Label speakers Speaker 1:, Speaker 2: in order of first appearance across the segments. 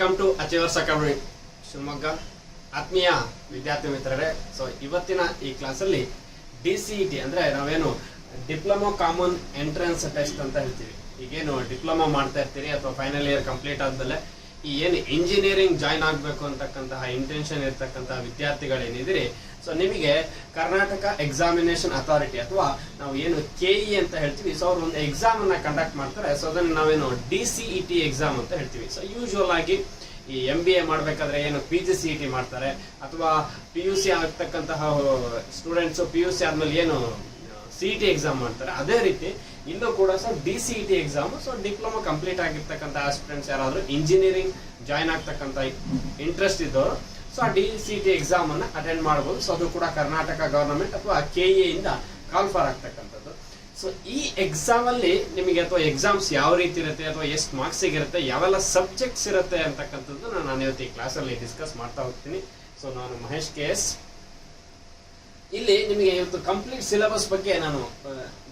Speaker 1: Welcome to achievers academy Shivamogga ಆತ್ಮೀಯ ವಿದ್ಯಾರ್ಥಿ ಮಿತ್ರರೇ ಸೊ ಇವತ್ತಿನ ಈ ಕ್ಲಾಸಲ್ಲಿ ಡಿ ಸಿ ಇ ಟಿ ಅಂದರೆ ನಾವೇನು ಡಿಪ್ಲೊಮಾ ಕಾಮನ್ ಎಂಟ್ರೆನ್ಸ್ ಟೆಸ್ಟ್ ಅಂತ ಹೇಳ್ತೀವಿ. ಈಗೇನು ಡಿಪ್ಲೊಮಾ ಮಾಡ್ತಾ ಇರ್ತೀರಿ ಅಥವಾ ಫೈನಲ್ ಇಯರ್ ಕಂಪ್ಲೀಟ್ ಆದಮೇಲೆ ಈ ಏನು ಇಂಜಿನಿಯರಿಂಗ್ ಜಾಯ್ನ್ ಆಗಬೇಕು ಅಂತಕ್ಕಂತಹ ಇಂಟೆನ್ಷನ್ ಇರ್ತಕ್ಕಂತಹ ವಿದ್ಯಾರ್ಥಿಗಳೇನಿದ್ದೀರಿ ಸೊ ನಿಮಗೆ ಕರ್ನಾಟಕ ಎಕ್ಸಾಮಿನೇಷನ್ ಅಥಾರಿಟಿ ಅಥವಾ ನಾವು ಏನು ಕೆ ಇ ಅಂತ ಹೇಳ್ತೀವಿ ಸೊ ಅವ್ರು ಒಂದು ಎಕ್ಸಾಮ್ ಅನ್ನ ಕಂಡಕ್ಟ್ ಮಾಡ್ತಾರೆ. ಸೊ ಅದನ್ನ ನಾವೇನು D C E T exam ಅಂತ ಹೇಳ್ತೀವಿ. ಸೊ ಯೂಶುವಲ್ ಆಗಿ ಈ ಎಂ ಬಿ ಎ ಮಾಡಬೇಕಾದ್ರೆ ಏನು P G C E T ಮಾಡ್ತಾರೆ, ಅಥವಾ ಪಿ ಯು ಸಿ ಆಗ್ತಕ್ಕಂತಹ ಸ್ಟೂಡೆಂಟ್ಸು ಪಿ ಯು ಸಿ ಆದ್ಮೇಲೆ ಏನು ಸಿ ಇ ಟಿ ಎಕ್ಸಾಮ್ ಮಾಡ್ತಾರೆ. ಅದೇ ರೀತಿ ಇನ್ನು ಕೂಡ so D C E T exam so diploma complete ಆಗಿರ್ತಕ್ಕಂಥ ಆಸ್ಪಿರೆಂಟ್ಸ್ ಯಾರಾದರೂ ಇಂಜಿನಿಯರಿಂಗ್ ಜಾಯ್ನ್ ಆಗ್ತಕ್ಕಂಥ ಇಂಟ್ರೆಸ್ಟ್ ಇದ್ದವರು ಸೊ ಆ ಡಿ ಸಿ ಟಿ ಎಕ್ಸಾಮ್ ಅನ್ನ ಅಟೆಂಡ್ ಮಾಡಬಹುದು. ಸೊ ಅದು ಕೂಡ ಕರ್ನಾಟಕ ಗವರ್ನಮೆಂಟ್ ಅಥವಾ ಕೆ ಇಂದ ಕಾಲ್ಫರ್ ಆಗ್ತಕ್ಕಂಥದ್ದು. ಸೊ ಈ ಎಕ್ಸಾಮ್ ಅಲ್ಲಿ ನಿಮಗೆ ಅಥವಾ ಎಕ್ಸಾಮ್ಸ್ ಯಾವ ರೀತಿ ಇರುತ್ತೆ, ಅಥವಾ ಎಷ್ಟು ಮಾರ್ಕ್ಸ್ ಇರುತ್ತೆ ಯಾವೆಲ್ಲ ಸಬ್ಜೆಕ್ಟ್ಸ್ ಇರುತ್ತೆ ಅಂತಕ್ಕಂಥದ್ದು ನಾನು ಇವತ್ತು ಈ ಕ್ಲಾಸಲ್ಲಿ ಡಿಸ್ಕಸ್ ಮಾಡ್ತಾ ಹೋಗ್ತೀನಿ. ಸೊ ನಾನು ಮಹೇಶ್ ಕೆ ಎಸ್ ಇಲ್ಲಿ ನಿಮಗೆ ಇವತ್ತು ಕಂಪ್ಲೀಟ್ ಸಿಲೆಬಸ್ ಬಗ್ಗೆ ನಾನು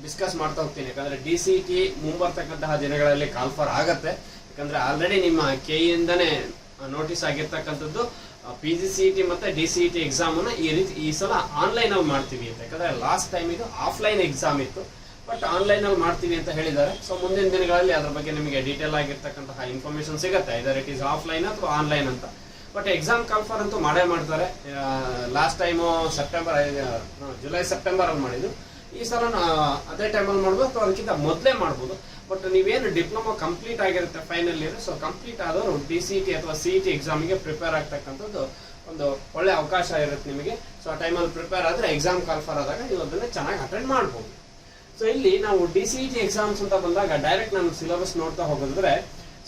Speaker 1: ಡಿಸ್ಕಸ್ ಮಾಡ್ತಾ ಹೋಗ್ತೀನಿ. ಯಾಕಂದ್ರೆ ಡಿ ಸಿ ಟಿ ಮುಂಬರ್ತಕ್ಕಂತಹ ದಿನಗಳಲ್ಲಿ ಕಾಲ್ಫರ್ ಆಗತ್ತೆ. ಯಾಕಂದ್ರೆ ಆಲ್ರೆಡಿ ನಿಮ್ಮ ಕೆ ಇಂದನೇ ನೋಟಿಸ್ ಆಗಿರ್ತಕ್ಕಂಥದ್ದು. ಪಿ ಜಿ ಸಿ ಟಿ ಮತ್ತೆ ಡಿ ಸಿ ಟಿ ಎಕ್ಸಾಮ್ ಅನ್ನ ಈ ರೀತಿ ಈ ಸಲ ಆನ್ಲೈನ್ ಅಲ್ಲಿ ಮಾಡ್ತೀವಿ ಅಂತ. ಯಾಕಂದರೆ ಲಾಸ್ಟ್ ಟೈಮ್ ಇದು ಆಫ್ಲೈನ್ ಎಕ್ಸಾಮ್ ಇತ್ತು. ಬಟ್ ಆನ್ಲೈನ್ ಅಲ್ಲಿ ಮಾಡ್ತೀವಿ ಅಂತ ಹೇಳಿದ್ದಾರೆ. ಸೊ ಮುಂದಿನ ದಿನಗಳಲ್ಲಿ ಅದ್ರ ಬಗ್ಗೆ ನಿಮಗೆ ಡೀಟೇಲ್ ಆಗಿರ್ತಕ್ಕಂತಹ ಇನ್ಫಾರ್ಮೇಷನ್ ಸಿಗುತ್ತೆ. ಇದರ್ ಇಟ್ ಈಸ್ ಆಫ್ಲೈನ್ ಅಥವಾ ಆನ್ಲೈನ್ ಅಂತ. ಬಟ್ ಎಕ್ಸಾಮ್ ಕಾಲ್ಫರ್ ಅಂತೂ ಮಾಡೇ ಮಾಡ್ತಾರೆ. Last time September July September ಅಲ್ಲಿ ಮಾಡಿದ್ದು. ಈ ಸಲ ಅದೇ ಟೈಮಲ್ಲಿ ಮಾಡ್ಬೋದು ಅಥವಾ ಅದಕ್ಕಿಂತ ಮೊದಲೇ ಮಾಡ್ಬೋದು. ಬಟ್ ನೀವೇನು ಡಿಪ್ಲೊಮಾ ಕಂಪ್ಲೀಟ್ ಆಗಿರುತ್ತೆ ಫೈನಲ್ ಇಯರ್ ಸೊ ಕಂಪ್ಲೀಟ್ ಆದವರು ಡಿ ಸಿ ಟಿ ಅಥವಾ ಸಿ ಟಿ ಎಕ್ಸಾಮಿಗೆ ಪ್ರಿಪೇರ್ ಆಗ್ತಕ್ಕಂಥದ್ದು ಒಂದು ಒಳ್ಳೆ ಅವಕಾಶ ಇರುತ್ತೆ ನಿಮಗೆ. ಸೊ ಆ ಟೈಮಲ್ಲಿ ಪ್ರಿಪೇರ್ ಆದರೆ ಎಕ್ಸಾಮ್ ಕಾಲ್ಫರ್ ಆದಾಗ ನೀವು ಅದನ್ನು ಚೆನ್ನಾಗಿ ಅಟೆಂಡ್ ಮಾಡ್ಬೋದು. ಸೊ ಇಲ್ಲಿ ನಾವು ಡಿ ಸಿ ಟಿ ಎಕ್ಸಾಮ್ಸ್ ಅಂತ ಬಂದಾಗ ಡೈರೆಕ್ಟ್ ನಾನು ಸಿಲೆಬಸ್ ನೋಡ್ತಾ ಹೋಗೋದ್ರೆ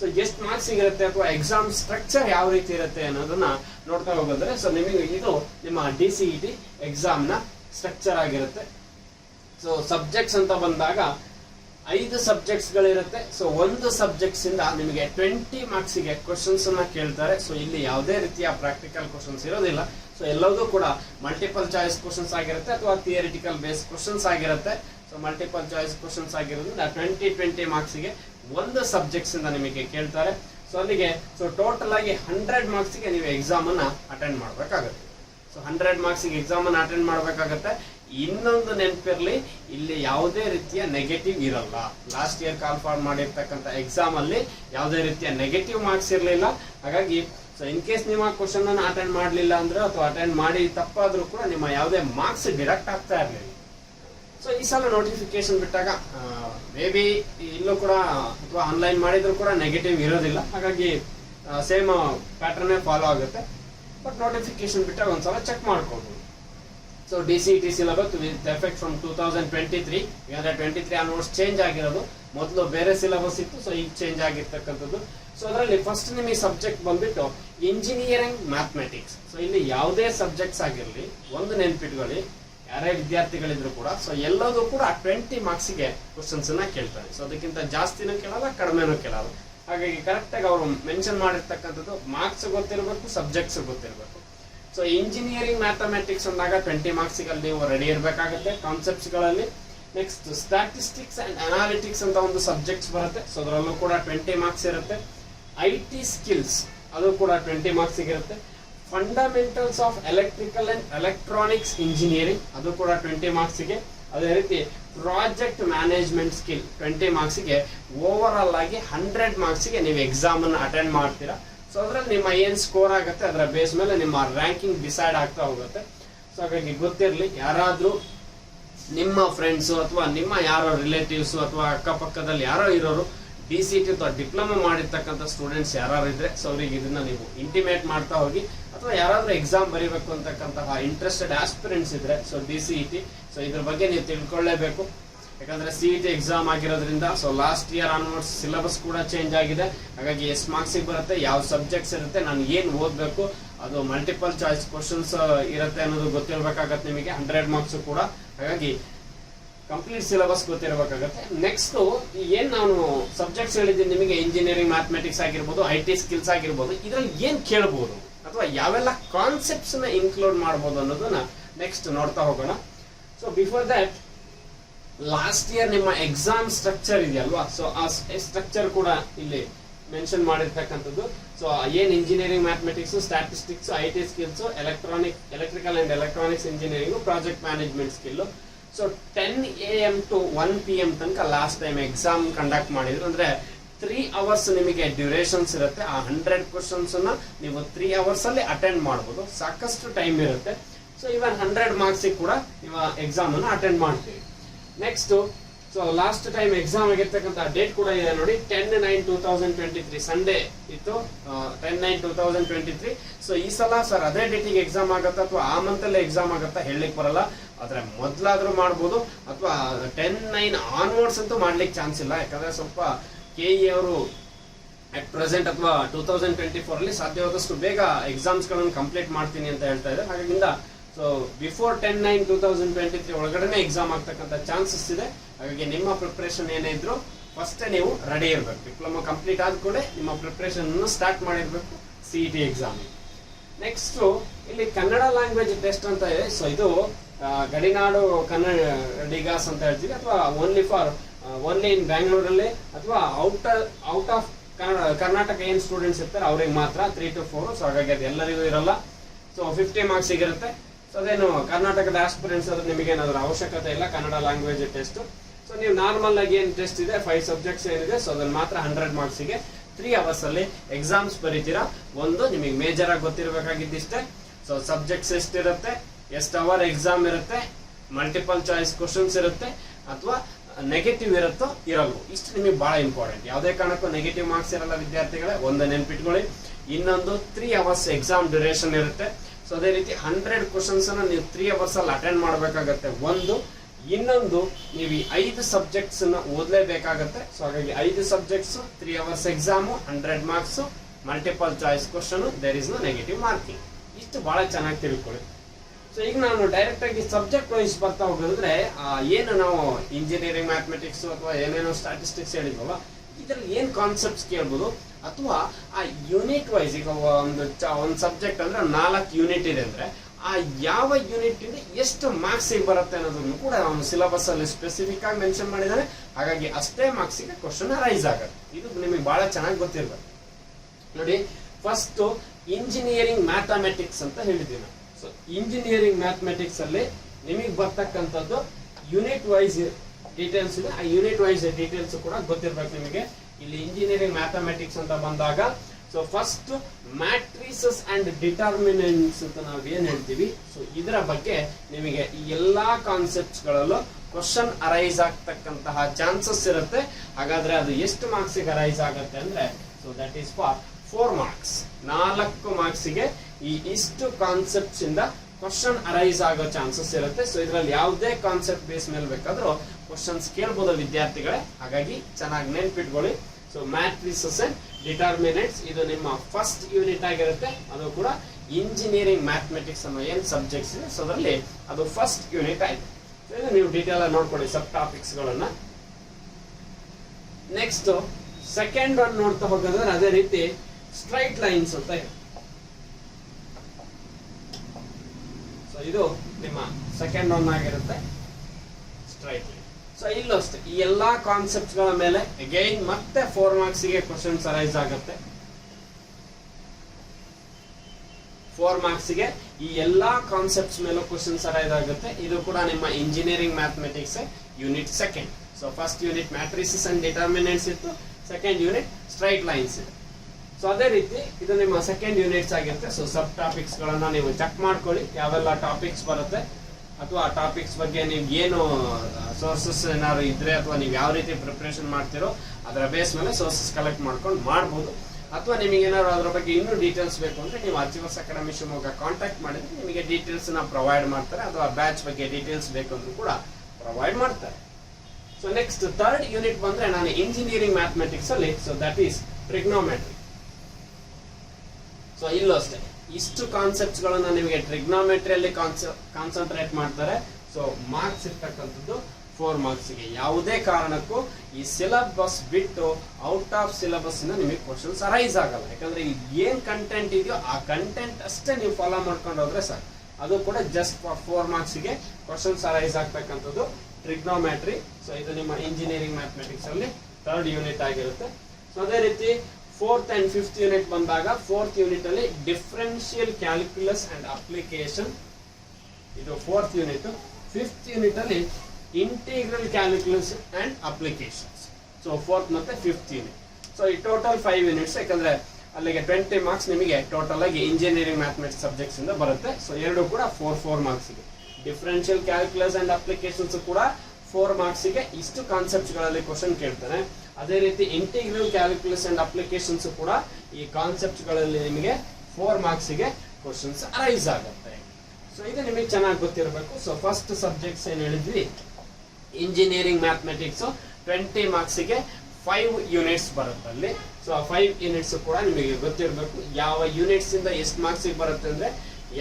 Speaker 1: ಸೊ ಎಷ್ಟು ಮಾರ್ಕ್ಸ್ ಇರುತ್ತೆ ಅಥವಾ ಎಕ್ಸಾಮ್ ಸ್ಟ್ರಕ್ಚರ್ ಯಾವ ರೀತಿ ಇರುತ್ತೆ ಅನ್ನೋದನ್ನ ನೋಡ್ತಾ ಹೋಗೋದ್ರೆ ಸೊ ನಿಮಗೆ ಇದು ನಿಮ್ಮ ಡಿ ಸಿ ಇ ಟಿ ಎಕ್ಸಾಮ್ನ ಸ್ಟ್ರಕ್ಚರ್ ಆಗಿರುತ್ತೆ. ಸೊ ಸಬ್ಜೆಕ್ಟ್ಸ್ ಅಂತ ಬಂದಾಗ ಐದು ಸಬ್ಜೆಕ್ಟ್ಸ್ಗಳಿರುತ್ತೆ. ಸೊ ಒಂದು ಸಬ್ಜೆಕ್ಟ್ಸಿಂದ ನಿಮಗೆ ಟ್ವೆಂಟಿ ಮಾರ್ಕ್ಸಿಗೆ ಕ್ವಶನ್ಸ್ ಅನ್ನ ಕೇಳ್ತಾರೆ. ಸೊ ಇಲ್ಲಿ ಯಾವುದೇ ರೀತಿಯ ಪ್ರಾಕ್ಟಿಕಲ್ ಕ್ವಶನ್ಸ್ ಇರೋದಿಲ್ಲ. ಸೊ ಎಲ್ಲದೂ ಕೂಡ ಮಲ್ಟಿಪಲ್ ಚಾಯ್ಸ್ ಕ್ವಶನ್ಸ್ ಆಗಿರುತ್ತೆ ಅಥವಾ ಥಿಯರಿಟಿಕಲ್ ಬೇಸ್ ಕ್ವಶನ್ಸ್ ಆಗಿರುತ್ತೆ. ಸೊ ಮಲ್ಟಿಪಲ್ ಚಾಯ್ಸ್ ಕ್ವಶನ್ಸ್ ಆಗಿರೋದ್ರಿಂದ ಟ್ವೆಂಟಿ ಟ್ವೆಂಟಿ ಮಾರ್ಕ್ಸಿಗೆ ಒಂದು ಸಬ್ಜೆಕ್ಟ್ಸ್ ಇಂದ ನಿಮಗೆ ಕೇಳ್ತಾರೆ. ಸೊ ಅಲ್ಲಿಗೆ ಸೊ ಟೋಟಲ್ ಆಗಿ ಹಂಡ್ರೆಡ್ ಮಾರ್ಕ್ಸಿಗೆ ನೀವು ಎಕ್ಸಾಮ್ ಅನ್ನ ಅಟೆಂಡ್ ಮಾಡಬೇಕಾಗುತ್ತೆ. ಸೊ ಹಂಡ್ರೆಡ್ ಮಾರ್ಕ್ಸಿಗೆ ಎಕ್ಸಾಮ್ ಅನ್ನ ಅಟೆಂಡ್ ಮಾಡಬೇಕಾಗತ್ತೆ. ಇನ್ನೊಂದು ನೆನಪಿರ್ಲಿ, ಇಲ್ಲಿ ಯಾವುದೇ ರೀತಿಯ ನೆಗೆಟಿವ್ ಇರಲ್ಲ. ಲಾಸ್ಟ್ ಇಯರ್ ಕಾಲ್ ಫಾರ್ಮ್ ಮಾಡಿರ್ತಕ್ಕಂಥ ಎಕ್ಸಾಮ್ ಅಲ್ಲಿ ಯಾವುದೇ ರೀತಿಯ ನೆಗೆಟಿವ್ ಮಾರ್ಕ್ಸ್ ಇರಲಿಲ್ಲ. ಹಾಗಾಗಿ ಸೊ ಇನ್ ಕೇಸ್ ನಿಮ್ಮ ಕ್ವಶನ್ ಅನ್ನು ಅಟೆಂಡ್ ಮಾಡಲಿಲ್ಲ ಅಂದ್ರೆ ಅಥವಾ ಅಟೆಂಡ್ ಮಾಡಿ ತಪ್ಪಾದ್ರೂ ಕೂಡ ನಿಮ್ಮ ಯಾವುದೇ ಮಾರ್ಕ್ಸ್ ಡಿಡಕ್ಟ್ ಆಗ್ತಾ ಇರಲಿಲ್ಲ. ಸೊ ಈ ಸಲ ನೋಟಿಫಿಕೇಶನ್ ಬಿಟ್ಟಾಗ ಮೇ ಬಿ ಇಲ್ಲೂ ಕೂಡ ಅಥವಾ ಆನ್ಲೈನ್ ಮಾಡಿದ್ರು ಕೂಡ ನೆಗೆಟಿವ್ ಇರೋದಿಲ್ಲ. ಹಾಗಾಗಿ ಸೇಮ್ ಪ್ಯಾಟರ್ನೇ ಫಾಲೋ ಆಗುತ್ತೆ. ಬಟ್ ನೋಟಿಫಿಕೇಶನ್ ಬಿಟ್ಟಾಗ ಒಂದ್ಸಲ ಚೆಕ್ ಮಾಡ್ಕೊಳ್ಬೋದು so D C T syllabus with effect from two thousand twenty three ಯಾಕಂದ್ರೆ ಟ್ವೆಂಟಿ ತ್ರೀ ಆನ್ವರ್ಡ್ಸ್ ಚೇಂಜ್ ಆಗಿರೋದು. ಮೊದಲು ಬೇರೆ ಸಿಲಬಸ್ ಇತ್ತು ಸೊ ಈಗ ಚೇಂಜ್ ಆಗಿರ್ತಕ್ಕಂಥದ್ದು. ಸೊ ಅದರಲ್ಲಿ ಫಸ್ಟ್ ನಿಮಗೆ ಸಬ್ಜೆಕ್ಟ್ ಬಂದ್ಬಿಟ್ಟು ಇಂಜಿನಿಯರಿಂಗ್ ಮ್ಯಾಥಮೆಟಿಕ್ಸ್ ಸೊ ಇಲ್ಲಿ ಯಾವುದೇ ಸಬ್ಜೆಕ್ಟ್ಸ್ ಆಗಿರಲಿ, ಒಂದು ನೆನ್ಪಿಟ್ಕೊಳ್ಳಿ. ಯಾರೇ ವಿದ್ಯಾರ್ಥಿಗಳಿದ್ರು ಕೂಡ ಸೊ ಎಲ್ಲದೂ ಕೂಡ ಟ್ವೆಂಟಿ ಮಾರ್ಕ್ಸಿಗೆ ಕ್ವಶನ್ಸ್ ಅನ್ನ ಕೇಳ್ತಾರೆ. ಸೊ ಅದಕ್ಕಿಂತ ಜಾಸ್ತಿನೂ ಕೇಳಲ್ಲ, ಕಡಿಮೆನೂ ಕೇಳಲ್ಲ. ಹಾಗಾಗಿ ಕರೆಕ್ಟಾಗಿ ಅವರು ಮೆನ್ಷನ್ ಮಾಡಿರ್ತಕ್ಕಂಥದ್ದು ಮಾರ್ಕ್ಸ್ ಗೊತ್ತಿರಬೇಕು ಸಬ್ಜೆಕ್ಟ್ಸ್ ಗೊತ್ತಿರಬೇಕು. ಸೊ ಇಂಜಿನಿಯರಿಂಗ್ ಮ್ಯಾಥಮೆಟಿಕ್ಸ್ ಅಂದಾಗ ಟ್ವೆಂಟಿ ಮಾರ್ಕ್ಸಿಗೆ ನೀವು ರೆಡಿ ಇರಬೇಕಾಗುತ್ತೆ ಕಾನ್ಸೆಪ್ಟ್ಸ್ಗಳಲ್ಲಿ ನೆಕ್ಸ್ಟ್ ಸ್ಟ್ಯಾಟಿಸ್ಟಿಕ್ಸ್ ಅಂಡ್ ಅನಾಲಿಟಿಕ್ಸ್ ಅಂತ ಒಂದು ಸಬ್ಜೆಕ್ಟ್ಸ್ ಬರುತ್ತೆ. ಸೊ ಅದರಲ್ಲೂ ಕೂಡ ಟ್ವೆಂಟಿ ಮಾರ್ಕ್ಸ್ ಇರುತ್ತೆ. ಐ ಟಿ ಸ್ಕಿಲ್ಸ್ ಅದು ಕೂಡ ಟ್ವೆಂಟಿ ಮಾರ್ಕ್ಸಿಗೆ ಇರುತ್ತೆ fundamentals of electrical and electronics engineering ಅದು ಕೂಡ ಟ್ವೆಂಟಿ ಮಾರ್ಕ್ಸಿಗೆ ಅದೇ ರೀತಿ ಪ್ರಾಜೆಕ್ಟ್ ಮ್ಯಾನೇಜ್ಮೆಂಟ್ ಸ್ಕಿಲ್ ಟ್ವೆಂಟಿ ಮಾರ್ಕ್ಸಿಗೆ ಓವರ್ ಆಲ್ ಆಗಿ ಹಂಡ್ರೆಡ್ ಮಾರ್ಕ್ಸಿಗೆ ನೀವು ಎಕ್ಸಾಮ್ ಅನ್ನು ಅಟೆಂಡ್ ಮಾಡ್ತೀರಾ. ಸೊ ಅದ್ರಲ್ಲಿ ನಿಮ್ಮ ಏನು ಸ್ಕೋರ್ ಆಗುತ್ತೆ, ಅದರ ಬೇಸ್ ಮೇಲೆ ನಿಮ್ಮ ರ್ಯಾಂಕಿಂಗ್ ಡಿಸೈಡ್ ಆಗ್ತಾ ಹೋಗುತ್ತೆ. ಸೊ ಹಾಗಾಗಿ ಗೊತ್ತಿರಲಿ, ಯಾರಾದರೂ ನಿಮ್ಮ ಫ್ರೆಂಡ್ಸು ಅಥವಾ ನಿಮ್ಮ ಯಾರೋ ರಿಲೇಟಿವ್ಸು ಅಥವಾ ಅಕ್ಕಪಕ್ಕದಲ್ಲಿ ಯಾರೋ ಇರೋರು ಡಿ ಸಿ ಟಿ ಅಥವಾ ಡಿಪ್ಲೊಮಾ ಮಾಡಿರ್ತಕ್ಕಂಥ ಸ್ಟೂಡೆಂಟ್ಸ್ ಯಾರು ಇದ್ರೆ ಸೊ ಅವ್ರಿಗೆ ಇದನ್ನ ನೀವು ಇಂಟಿಮೇಟ್ ಮಾಡ್ತಾ ಹೋಗಿ, ಅಥವಾ ಯಾರಾದರೂ ಎಕ್ಸಾಮ್ ಬರೀಬೇಕು ಅಂತಕ್ಕಂತಹ ಇಂಟ್ರೆಸ್ಟೆಡ್ ಆಸ್ಪಿರೆಂಟ್ಸ್ ಇದ್ರೆ so D C E T so ಇದ್ರ ಬಗ್ಗೆ ನೀವು ತಿಳ್ಕೊಳ್ಳೇಬೇಕು. ಯಾಕಂದ್ರೆ ಸಿ ಟಿ ಎಕ್ಸಾಮ್ ಆಗಿರೋದ್ರಿಂದ so last year onwards syllabus ಕೂಡ ಚೇಂಜ್ ಆಗಿದೆ. ಹಾಗಾಗಿ ಎಷ್ಟು ಮಾರ್ಕ್ಸಿಗೆ ಬರುತ್ತೆ, ಯಾವ ಸಬ್ಜೆಕ್ಟ್ಸ್ ಇರುತ್ತೆ, ನಾನು ಏನು ಓದಬೇಕು, ಅದು ಮಲ್ಟಿಪಲ್ ಚಾಯ್ಸ್ ಕ್ವಶನ್ಸ್ ಇರುತ್ತೆ ಅನ್ನೋದು ಗೊತ್ತಿರಬೇಕಾಗತ್ತೆ ನಿಮಗೆ ಹಂಡ್ರೆಡ್ ಮಾರ್ಕ್ಸ್ ಕೂಡ. ಹಾಗಾಗಿ ಕಂಪ್ಲೀಟ್ ಸಿಲೆಬಸ್ ಗೊತ್ತಿರಬೇಕಾಗತ್ತೆ. ನೆಕ್ಸ್ಟ್ ಏನ್ ನಾನು ಸಬ್ಜೆಕ್ಟ್ಸ್ ಹೇಳಿದ್ದೀನಿ ನಿಮಗೆ ಇಂಜಿನಿಯರಿಂಗ್ ಮ್ಯಾಥಮೆಟಿಕ್ಸ್ ಆಗಿರ್ಬೋದು ಐ ಟಿ ಸ್ಕಿಲ್ಸ್ ಆಗಿರ್ಬೋದು, ಇದ್ರಲ್ಲಿ ಏನ್ ಕೇಳ್ಬೋದು, ಅಥವಾ ಯಾವೆಲ್ಲ ಕಾನ್ಸೆಪ್ಟ್ಸ್ನ ಇನ್ಕ್ಲೂಡ್ ಮಾಡ್ಬೋದು ಅನ್ನೋದನ್ನ ನೆಕ್ಸ್ಟ್ ನೋಡ್ತಾ ಹೋಗೋಣ. So before that last year ನಿಮ್ಮ ಎಕ್ಸಾಮ್ ಸ್ಟ್ರಕ್ಚರ್ ಇದೆಯಲ್ವಾ ಸೊ, ಆ ಸ್ಟ್ರಕ್ಚರ್ ಕೂಡ ಇಲ್ಲಿ ಮೆನ್ಷನ್ ಮಾಡಿರ್ತಕ್ಕಂಥದ್ದು. ಸೊ ಏನ್ engineering mathematics statistics I T skills electronic electrical and electronics engineering project management skill so ten A M to one P M ತನಕ last time exam conduct ಮಾಡಿದ್ರು. ಅಂದ್ರೆ three hours ನಿಮಗೆ durations ಇರುತ್ತೆ. ಆ hundred questions ನೀವು three hours ಅಲ್ಲಿ attend ಮಾಡಬಹುದು ಸಾಕಷ್ಟು ಟೈಮ್ ಇರುತ್ತೆ. ಸೊ ಇವನ್ ಹಂಡ್ರೆಡ್ ಮಾರ್ಕ್ಸ್ ಕೂಡ ನೀವು ಎಕ್ಸಾಮ್ ಅನ್ನು ಅಟೆಂಡ್ ಮಾಡ್ತೀವಿ next so last time exam ಆಗಿರ್ತಕ್ಕಂಥ ಡೇಟ್ ಕೂಡ ಇದೆ ನೋಡಿ ten nine two thousand twenty three Sunday ಇತ್ತು. Ten nine two thousand twenty three so ಈ ಸಲ ಸರ್ ಅದೇ ಡೇಟಿಗೆ ಎಕ್ಸಾಮ್ ಆಗುತ್ತಾ ಅಥವಾ ಆ ಮಂತಲ್ಲೇ ಎಕ್ಸಾಮ್ ಆಗುತ್ತಾ ಹೇಳಲಿಕ್ಕೆ ಬರಲ್ಲ. ಆದರೆ ಮೊದಲಾದರೂ ಮಾಡ್ಬೋದು. ಅಥವಾ ಟೆನ್ ನೈನ್ ಆನ್ವರ್ಡ್ಸ್ ಅಂತೂ ಮಾಡ್ಲಿಕ್ಕೆ ಚಾನ್ಸ್ ಇಲ್ಲ. ಯಾಕಂದ್ರೆ ಸ್ವಲ್ಪ ಕೆ ಇ ಅವರು ಅಟ್ ಪ್ರೆಸೆಂಟ್ ಅಥವಾ ಟೂ ತೌಸಂಡ್ ಟ್ವೆಂಟಿ ಫೋರ್ ಅಲ್ಲಿ ಸಾಧ್ಯವಾದಷ್ಟು ಬೇಗ ಎಕ್ಸಾಮ್ಸ್ಗಳನ್ನು ಕಂಪ್ಲೀಟ್ ಮಾಡ್ತೀನಿ ಅಂತ ಹೇಳ್ತಾ ಇದ್ದಾರೆ. ಹಾಗಾಗಿ so before ten nine two thousand twenty three ಒಳಗಡೆ ಎಕ್ಸಾಮ್ ಆಗ್ತಕ್ಕಂಥ ಚಾನ್ಸಸ್ ಇದೆ. ಹಾಗಾಗಿ ನಿಮ್ಮ ಪ್ರಿಪ್ರೇಷನ್ ಏನೇ ಇದ್ರು ಫಸ್ಟ್ ನೀವು ರೆಡಿ ಇರಬೇಕು. ಡಿಪ್ಲೊಮಾ ಕಂಪ್ಲೀಟ್ ಆದ ಕೂಡ ನಿಮ್ಮ ಪ್ರಿಪರೇಷನ್ ಸ್ಟಾರ್ಟ್ ಮಾಡಿರಬೇಕು. C E T exam next ಇಲ್ಲಿ ಕನ್ನಡ ಲ್ಯಾಂಗ್ವೇಜ್ ಟೆಸ್ಟ್ ಅಂತ ಇದೆ. ಸೊ ಇದು ಗಡಿನಾಡು ಕನ್ನಡ ಕನ್ನಡಿಗಾಸ್ ಅಂತ ಹೇಳ್ತೀವಿ. ಅಥವಾ ಓನ್ಲಿ ಫಾರ್ ಓನ್ಲಿ ಇನ್ ಬ್ಯಾಂಗ್ಳೂರಲ್ಲಿ ಅಥವಾ ಔಟ್ ಔಟ್ ಆಫ್ ಕರ್ನಾಟಕ ಏನು ಸ್ಟೂಡೆಂಟ್ಸ್ ಇರ್ತಾರೆ, ಅವ್ರಿಗೆ ಮಾತ್ರ ತ್ರೀ ಟು ಫೋರ್ ಸೊ ಹಾಗಾಗಿ ಅದು ಎಲ್ಲರಿಗೂ ಇರಲ್ಲ. ಸೊ ಫಿಫ್ಟಿ ಮಾರ್ಕ್ಸ್ ಇರುತ್ತೆ ಸೊ ಅದೇನು ಕರ್ನಾಟಕದ ಆಸ್ಪಿರೆಂಟ್ಸ್ ಅದು ನಿಮಗೆ ಏನಾದ್ರು ಅವಶ್ಯಕತೆ ಇಲ್ಲ, ಕನ್ನಡ ಲ್ಯಾಂಗ್ವೇಜ್ ಟೆಸ್ಟ್ ಸೊ ನೀವು ನಾರ್ಮಲ್ ಆಗಿ ಏನ್ ಟೆಸ್ಟ್ ಇದೆ ಫೈವ್ ಸಬ್ಜೆಕ್ಟ್ಸ್ ಏನಿದೆ ಸೊ ಅದನ್ನ ಮಾತ್ರ ಹಂಡ್ರೆಡ್ ಮಾರ್ಕ್ಸಿಗೆ ತ್ರೀ ಅವರ್ಸ್ ಅಲ್ಲಿ ಎಕ್ಸಾಮ್ಸ್ ಬರೀತೀರಾ? ಒಂದು ನಿಮಗೆ ಮೇಜರ್ ಆಗಿ ಗೊತ್ತಿರಬೇಕಾಗಿದ್ದಿಷ್ಟೇ. ಸೊ ಸಬ್ಜೆಕ್ಟ್ಸ್ ಎಷ್ಟಿರುತ್ತೆ? ಎಷ್ಟು ಅವರ್ ಎಕ್ಸಾಮ್ ಇರುತ್ತೆ? ಮಲ್ಟಿಪಲ್ ಚಾಯ್ಸ್ ಕ್ವಶನ್ಸ್ ಇರುತ್ತೆ? ಅಥವಾ ನೆಗೆಟಿವ್ ಇರುತ್ತೋ? ಇರಲ್ವೋ? ಇಷ್ಟು ನಿಮಗೆ ಬಹಳ ಇಂಪಾರ್ಟೆಂಟ್ ಯಾವುದೇ ಕಾರಣಕ್ಕೂ ನೆಗೆಟಿವ್ ಮಾರ್ಕ್ಸ್ ಇರಲ್ಲ ವಿದ್ಯಾರ್ಥಿಗಳೇ. ಒಂದು ನೆನ್ಪಿಟ್ಕೊಳ್ಳಿ. ಇನ್ನೊಂದು ತ್ರೀ ಅವರ್ಸ್ ಎಕ್ಸಾಮ್ ಡ್ಯೂರೇಷನ್ ಇರುತ್ತೆ. ಸೊ ಅದೇ ರೀತಿ ಹಂಡ್ರೆಡ್ ಕ್ವಶನ್ಸ್ ಅನ್ನ ನೀವು ತ್ರೀ ಅವರ್ಸ್ ಅಲ್ಲಿ ಅಟೆಂಡ್ ಮಾಡಬೇಕಾಗತ್ತೆ. ಒಂದು, ಇನ್ನೊಂದು ನೀವು ಈ ಐದು ಸಬ್ಜೆಕ್ಟ್ಸ್ ಓದಲೇಬೇಕಾಗತ್ತೆ. ಸೊ ಹಾಗಾಗಿ ಐದು subjects three hours exam hundred marks multiple choice question there is no negative marking ಇಷ್ಟು ಬಹಳ ಚೆನ್ನಾಗಿ ತಿಳ್ಕೊಳ್ಳಿ. ಸೊ ಈಗ ನಾನು ಡೈರೆಕ್ಟ್ ಆಗಿ ಸಬ್ಜೆಕ್ಟ್ ವೈಸ್ ಬರ್ತಾ ಹೋಗೋದ್ರೆ ಏನು ನಾವು ಇಂಜಿನಿಯರಿಂಗ್ ಮ್ಯಾಥಮೆಟಿಕ್ಸ್ ಅಥವಾ ಏನೇನೋ ಸ್ಟಾಟಿಸ್ಟಿಕ್ಸ್ ಹೇಳಿದ್ವಲ್ಲ, ಇದರಲ್ಲಿ ಏನು ಕಾನ್ಸೆಪ್ಟ್ಸ್ ಕೇಳ್ಬೋದು? ಅಥವಾ ಆ ಯೂನಿಟ್ ವೈಸ್ ಈಗ ಒಂದು ಒಂದು ಸಬ್ಜೆಕ್ಟ್ ಅಂದ್ರೆ ನಾಲ್ಕು ಯೂನಿಟ್ ಇದೆ ಅಂದ್ರೆ ಆ ಯಾವ ಯೂನಿಟ್ ಇಂದ ಎಷ್ಟು ಮಾರ್ಕ್ಸ್ ಬರುತ್ತೆ ಅನ್ನೋದನ್ನು ಕೂಡ ಅವನು ಸಿಲೆಬಸ್ ಅಲ್ಲಿ ಸ್ಪೆಸಿಫಿಕ್ ಆಗಿ ಮೆನ್ಷನ್ ಮಾಡಿದ್ದಾನೆ ಹಾಗಾಗಿ ಅಷ್ಟೇ ಮಾರ್ಕ್ಸ್ಗೆ ಕ್ವಶನ್ ರೈಸ್ ಆಗುತ್ತೆ. ಇದು ನಿಮಗೆ ಬಹಳ ಚೆನ್ನಾಗಿ ಗೊತ್ತಿರ್ಬೇಕು. ನೋಡಿ ಫಸ್ಟ್ ಇಂಜಿನಿಯರಿಂಗ್ ಮ್ಯಾಥಮೆಟಿಕ್ಸ್ ಅಂತ ಹೇಳಿದ್ದೀನಿ. ಸೊ ಇಂಜಿನಿಯರಿಂಗ್ ಮ್ಯಾಥಮೆಟಿಕ್ಸ್ ಅಲ್ಲಿ ನಿಮಗೆ ಬರ್ತಕ್ಕಂಥದ್ದು ಯೂನಿಟ್ ವೈಸ್ ಡೀಟೇಲ್ಸ್ ಇದೆ. ಆ ಯೂನಿಟ್ ವೈಸ್ ಡೀಟೇಲ್ಸ್ ಕೂಡ ಗೊತ್ತಿರ್ಬೇಕು ನಿಮಗೆ. ಇಲ್ಲಿ ಇಂಜಿನಿಯರಿಂಗ್ ಮ್ಯಾಥಮೆಟಿಕ್ಸ್ ಅಂತ ಬಂದಾಗ so first matrices and determinants ಅಂತ ನಾವು ಏನ್ ಹೇಳ್ತೀವಿ? ಸೊ ಇದರ ಬಗ್ಗೆ ನಿಮಗೆ ಈ ಎಲ್ಲಾ ಕಾನ್ಸೆಪ್ಟ್ಸ್ ಗಳಲ್ಲೂ ಕ್ವಶನ್ ಅರೈಸ್ ಆಗ್ತಕ್ಕಂತಹ ಚಾನ್ಸಸ್ ಇರುತ್ತೆ. ಹಾಗಾದ್ರೆ ಅದು ಎಷ್ಟು ಮಾರ್ಕ್ಸ್ ಅರೈಸ್ ಆಗುತ್ತೆ ಅಂದ್ರೆ so that is for four marks ನಾಲ್ಕು ಮಾರ್ಕ್ಸಿಗೆ ಈ ಇಷ್ಟು ಕಾನ್ಸೆಪ್ಟ್ಸ್ ಇಂದ ಕ್ವಶನ್ ಅರೈಸ್ ಆಗೋ ಚಾನ್ಸಸ್ ಇರುತ್ತೆ. ಸೊ ಇದರಲ್ಲಿ ಯಾವುದೇ ಕಾನ್ಸೆಪ್ಟ್ ಬೇಸ್ ಮೇಲೆ ಬೇಕಾದ್ರೂ ಕ್ವಶನ್ಸ್ ಕೇಳ್ಬೋದು ವಿದ್ಯಾರ್ಥಿಗಳೇ. ಹಾಗಾಗಿ ಚೆನ್ನಾಗಿ ನೆನ್ಪಿಟ್ಕೊಳ್ಳಿ. ಸೊ ಮ್ಯಾಟ್ರಿಸಸ್ ಡಿಟರ್ಮಿನೆಂಟ್ಸ್ ಇದು ನಿಮ್ಮ ಫಸ್ಟ್ ಯೂನಿಟ್ ಆಗಿರುತ್ತೆ. ಅದು ಕೂಡ ಇಂಜಿನಿಯರಿಂಗ್ ಮ್ಯಾಥಮೆಟಿಕ್ಸ್ ಅನ್ನೋ ಏನ್ ಸಬ್ಜೆಕ್ಟ್ಸ್ ಇದೆ. ಸೊ ಅದರಲ್ಲಿ ಅದು ಫಸ್ಟ್ ಯೂನಿಟ್ ಆಯ್ತು. ನೀವು ಡೀಟೇಲ್ ಆಗಿ ನೋಡ್ಕೊಳ್ಳಿ ಸಬ್ ಟಾಪಿಕ್ಸ್ ಗಳನ್ನ. ನೆಕ್ಸ್ಟ್ ಸೆಕೆಂಡ್ ಒನ್ ನೋಡ್ತಾ ಹೋಗೋದ್ರೆ ಅದೇ ರೀತಿ ಸ್ಟ್ರೈಟ್ ಲೈನ್ಸ್ ಅಂತ ಇದೆ. ಸೊ ಇದು ನಿಮ್ಮ ಸೆಕೆಂಡ್ ಒನ್ ಆಗಿರುತ್ತೆ. ಸ್ಟ್ರೈಟ್ ಲೈನ್ ಸೊ ಇಲ್ಲೂ ಅಷ್ಟೇ. ಈ ಎಲ್ಲಾ ಕಾನ್ಸೆಪ್ಟ್ಗಳ ಮೇಲೆ ಅಗೈನ್ ಮತ್ತೆ ಫೋರ್ ಮಾರ್ಕ್ಸ್ಗೆ ಕ್ವಶನ್ಸ್ ಅರೈಸ್ ಆಗುತ್ತೆ. ಫೋರ್ ಮಾರ್ಕ್ಸ್ಗೆ ಈ ಎಲ್ಲಾ ಕಾನ್ಸೆಪ್ಟ್ಸ್ ಮೇಲೂ ಕ್ವಶನ್ಸ್ ಅರೈಸ್ ಆಗುತ್ತೆ. ಇದು ಕೂಡ ನಿಮ್ಮ engineering mathematics unit second so first unit matrices and determinants ಇತ್ತು. ಸೆಕೆಂಡ್ ಯೂನಿಟ್ ಸ್ಟ್ರೈಟ್ ಲೈನ್ಸ್ ಇದೆ ಸೊ ಅದೇ ರೀತಿ ಇದು ನಿಮ್ಮ ಸೆಕೆಂಡ್ ಯೂನಿಟ್ಸ್ ಆಗಿರುತ್ತೆ. ಸೊ ಸಬ್ ಟಾಪಿಕ್ಸ್ ಗಳನ್ನ ನೀವು ಚೆಕ್ ಮಾಡ್ಕೊಳ್ಳಿ. ಯಾವೆಲ್ಲ ಟಾಪಿಕ್ಸ್ ಬರುತ್ತೆ? ಅಥವಾ ಆ ಟಾಪಿಕ್ಸ್ ಬಗ್ಗೆ ನೀವು ಏನು ಸೋರ್ಸಸ್ ಏನಾದ್ರು ಇದ್ರೆ ಅಥವಾ ನೀವು ಯಾವ ರೀತಿ ಪ್ರಿಪ್ರೇಷನ್ ಮಾಡ್ತಿರೋ ಅದರ ಬೇಸ್ ಮೇಲೆ ಸೋರ್ಸಸ್ ಕಲೆಕ್ಟ್ ಮಾಡ್ಕೊಂಡು ಮಾಡ್ಬೋದು. ಅಥವಾ ನಿಮಗೆ ಏನಾದ್ರು ಅದ್ರ ಬಗ್ಗೆ ಇನ್ನೂ ಡೀಟೇಲ್ಸ್ ಬೇಕು ಅಂದ್ರೆ ನೀವು ಅಚಿವರ್ಸ್ ಅಕಾಡೆಮಿ ಶಿವಮೊಗ್ಗ ಕಾಂಟ್ಯಾಕ್ಟ್ ಮಾಡಿದ್ರೆ ನಿಮಗೆ ಡೀಟೇಲ್ಸ್ನ ಪ್ರೊವೈಡ್ ಮಾಡ್ತಾರೆ ಅಥವಾ ಬ್ಯಾಚ್ ಬಗ್ಗೆ ಡೀಟೇಲ್ಸ್ ಬೇಕು ಅಂದ್ರೂ ಕೂಡ ಪ್ರೊವೈಡ್ ಮಾಡ್ತಾರೆ. ಸೊ ನೆಕ್ಸ್ಟ್ ಥರ್ಡ್ ಯೂನಿಟ್ ಬಂದ್ರೆ ನಾನು ಇಂಜಿನಿಯರಿಂಗ್ ಮ್ಯಾಥಮೆಟಿಕ್ಸ್ ಅಲ್ಲಿ so that is trigonometry so ಇಲ್ಲೂ ಅಷ್ಟೇ. ಇಷ್ಟು ಕಾನ್ಸೆಪ್ಟ್ಸ್ ಗಳನ್ನ ನಿಮಗೆ ಟ್ರಿಗ್ನೋಮೆಟ್ರಿಯಲ್ಲಿ ಕಾನ್ಸಂಟ್ರೇಟ್ ಮಾಡ್ತಾರೆ. ಸೊ ಮಾರ್ಕ್ಸ್ ಇರ್ತಕ್ಕಂಥದ್ದು ಫೋರ್ ಮಾರ್ಕ್ಸ್ಗೆ ಯಾವುದೇ ಕಾರಣಕ್ಕೂ ಈ ಸಿಲಬಸ್ ಬಿಟ್ಟು ಔಟ್ ಆಫ್ ಸಿಲಬಸ್ ಇಂದ ನಿಮಗೆ ಕ್ವಶನ್ಸ್ ಅರೈಸ್ ಆಗಲ್ಲ. ಯಾಕಂದ್ರೆ ಏನ್ ಕಂಟೆಂಟ್ ಇದೆಯೋ ಆ ಕಂಟೆಂಟ್ ಅಷ್ಟೇ ನೀವು ಫಾಲೋ ಮಾಡ್ಕೊಂಡು ಹೋದ್ರೆ ಸರ್ ಅದು ಕೂಡ ಜಸ್ಟ್ ಫಾರ್ ಮಾರ್ಕ್ಸ್ಗೆ ಕ್ವಶನ್ಸ್ ಅರೈಸ್ ಆಗ್ತಕ್ಕಂಥದ್ದು ಟ್ರಿಗ್ನೋಮೆಟ್ರಿ ಸೊ ಇದು ನಿಮ್ಮ ಇಂಜಿನಿಯರಿಂಗ್ ಮ್ಯಾಥಮೆಟಿಕ್ಸ್ ಅಲ್ಲಿ ಥರ್ಡ್ ಯೂನಿಟ್ ಆಗಿರುತ್ತೆ. ಸೊ ಅದೇ ರೀತಿ ಫೋರ್ತ್ ಅಂಡ್ ಫಿಫ್ತ್ ಯೂನಿಟ್ ಬಂದಾಗ ಫೋರ್ತ್ ಯೂನಿಟ್ ಅಲ್ಲಿ ಡಿಫ್ರೆನ್ಷಿಯಲ್ ಕ್ಯಾಲ್ಕುಲಸ್ ಅಂಡ್ ಅಪ್ಲಿಕೇಶನ್ ಇದು ಫೋರ್ತ್ ಯೂನಿಟ್ ಫಿಫ್ತ್ ಯೂನಿಟ್ ಅಲ್ಲಿ integral calculus and applications so fourth ಮತ್ತೆ ಫಿಫ್ತ್ ಯೂನಿಟ್ ಸೊ ಈ ಟೋಟಲ್ ಫೈವ್ ಯೂನಿಟ್ಸ್ ಯಾಕಂದ್ರೆ ಅಲ್ಲಿಗೆ ಟ್ವೆಂಟಿ ಮಾರ್ಕ್ಸ್ ನಿಮಗೆ ಟೋಟಲ್ ಆಗಿ ಇಂಜಿನಿಯರಿಂಗ್ ಮ್ಯಾಥಮೆಟಿಕ್ಸ್ ಸಬ್ಜೆಕ್ಟ್ಸ್ ಇಂದ ಬರುತ್ತೆ. ಸೊ ಎರಡು ಕೂಡ ಫೋರ್ ಫೋರ್ ಮಾರ್ಕ್ಸ್ ಇದೆ ಡಿಫ್ರೆನ್ಷಿಯಲ್ ಕ್ಯಾಲ್ಕುಲಸ್ ಅಂಡ್ ಅಪ್ಲಿಕೇಶನ್ಸ್ ಕೂಡ ಫೋರ್ ಮಾರ್ಕ್ಸ್ಗೆ ಇಷ್ಟು ಕಾನ್ಸೆಪ್ಟ್ಗಳಲ್ಲಿ ಕ್ವಶನ್ ಕೇಳ್ತಾನೆ. ಅದೇ ರೀತಿ ಇಂಟಿಗ್ರಲ್ ಕ್ಯಾಲ್ಕುಲಸ್ ಅಂಡ್ ಅಪ್ಲಿಕೇಶನ್ಸ್ ಕೂಡ ಈ ಕಾನ್ಸೆಪ್ಟ್ಗಳಲ್ಲಿ ನಿಮಗೆ ಫೋರ್ ಮಾರ್ಕ್ಸ್ಗೆ ಕ್ವಶನ್ಸ್ ಅರೈಸ್ ಆಗುತ್ತೆ. ಸೊ ಇದು ನಿಮಗೆ ಚೆನ್ನಾಗಿ ಗೊತ್ತಿರಬೇಕು. ಸೊ ಫಸ್ಟ್ ಸಬ್ಜೆಕ್ಟ್ಸ್ ಏನು ಹೇಳಿದ್ವಿ? ಇಂಜಿನಿಯರಿಂಗ್ ಮ್ಯಾಥಮೆಟಿಕ್ಸ್ ಟ್ವೆಂಟಿ ಮಾರ್ಕ್ಸಿಗೆ ಫೈವ್ ಯೂನಿಟ್ಸ್ ಬರುತ್ತೆ ಅಲ್ಲಿ. ಸೊ ಆ ಫೈವ್ ಯೂನಿಟ್ಸ್ ಕೂಡ ನಿಮಗೆ ಗೊತ್ತಿರಬೇಕು. ಯಾವ ಯೂನಿಟ್ಸ್ ಇಂದ ಎಷ್ಟು ಮಾರ್ಕ್ಸಿಗೆ ಬರುತ್ತೆ ಅಂದ್ರೆ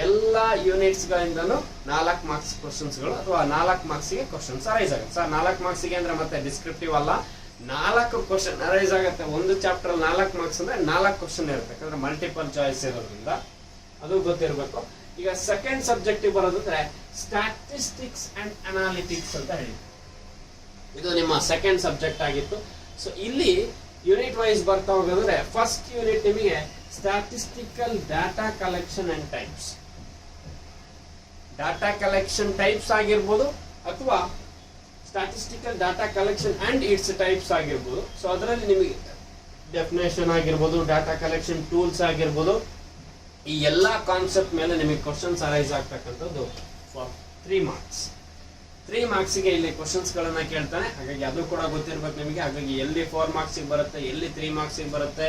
Speaker 1: ಎಲ್ಲ ಯೂನಿಟ್ಸ್ ಗಳಿಂದಲೂ ನಾಲ್ಕು ಮಾರ್ಕ್ಸ್ ಕ್ವಶನ್ಸ್ಗಳು ಅಥವಾ ನಾಲ್ಕು ಮಾರ್ಕ್ಸಿಗೆ ಕ್ವಶನ್ಸ್ ಅರೈಸ್ ಆಗುತ್ತೆ. ಸರ್ ನಾಲ್ಕು ಮಾರ್ಕ್ಸಿಗೆ ಅಂದ್ರೆ ಮತ್ತೆ ಡಿಸ್ಕ್ರಿಪ್ಟಿವ್ ಅಲ್ಲ. ನಾಲ್ಕು ಕ್ವಶನ್ ಅರೈಸ್ ಆಗುತ್ತೆ ಒಂದು ಚಾಪ್ಟರ್ ನಾಲ್ಕು ಮಾರ್ಕ್ಸ್ ಅಂದ್ರೆ ನಾಲ್ಕು ಕ್ವಶನ್ ಇರುತ್ತೆ. ಯಾಕಂದ್ರೆ ಮಲ್ಟಿಪಲ್ ಚಾಯ್ಸ್ ಇರೋದ್ರಿಂದ ಅದು ಗೊತ್ತಿರಬೇಕು. ಈಗ ಸೆಕೆಂಡ್ ಸಬ್ಜೆಕ್ಟ್ ಬರೋದಂದ್ರೆ ಸ್ಟ್ಯಾಟಿಸ್ಟಿಕ್ಸ್ ಅಂಡ್ ಅನಾಲಿಟಿಕ್ಸ್ ಅಂತ ಹೇಳಿ. ಇದು ನಿಮ್ಮ ಸೆಕೆಂಡ್ ಸಬ್ಜೆಕ್ಟ್ ಆಗಿತ್ತು. ಸೊ ಇಲ್ಲಿ ಯೂನಿಟ್ ವೈಸ್ ಬರ್ತಾ ಹೋಗೋದ್ರೆ ಫಸ್ಟ್ ಯೂನಿಟ್ ನಿಮಗೆ statistical data collection and types data collection types ಆಗಿರ್ಬೋದು ಅಥವಾ statistical data collection and its types ಆಗಿರ್ಬೋದು. ಸೊ ಅದರಲ್ಲಿ ನಿಮಗೆ ಡೆಫಿನೇಷನ್ ಆಗಿರ್ಬೋದು ಡಾಟಾ ಕಲೆಕ್ಷನ್ ಟೂಲ್ಸ್ ಆಗಿರ್ಬೋದು, ಈ ಎಲ್ಲ ಕಾನ್ಸೆಪ್ಟ್ ಮೇಲೆ ನಿಮಗೆ ಕ್ವಶನ್ಸ್ ಅರೈಸ್ ಆಗ್ತಕ್ಕಂಥದ್ದು ಫಾರ್ ತ್ರೀ ಮಾರ್ಕ್ಸ್ ತ್ರೀ ಮಾರ್ಕ್ಸಿಗೆ ಇಲ್ಲಿ ಕ್ವಶನ್ಸ್ಗಳನ್ನು ಕೇಳ್ತಾನೆ. ಹಾಗಾಗಿ ಅದು ಕೂಡ ಗೊತ್ತಿರ್ಬೇಕು ನಿಮಗೆ. ಹಾಗಾಗಿ ಎಲ್ಲಿ ಫೋರ್ ಮಾರ್ಕ್ಸಿಗೆ ಬರುತ್ತೆ, ಎಲ್ಲಿ ತ್ರೀ ಮಾರ್ಕ್ಸಿಗೆ ಬರುತ್ತೆ,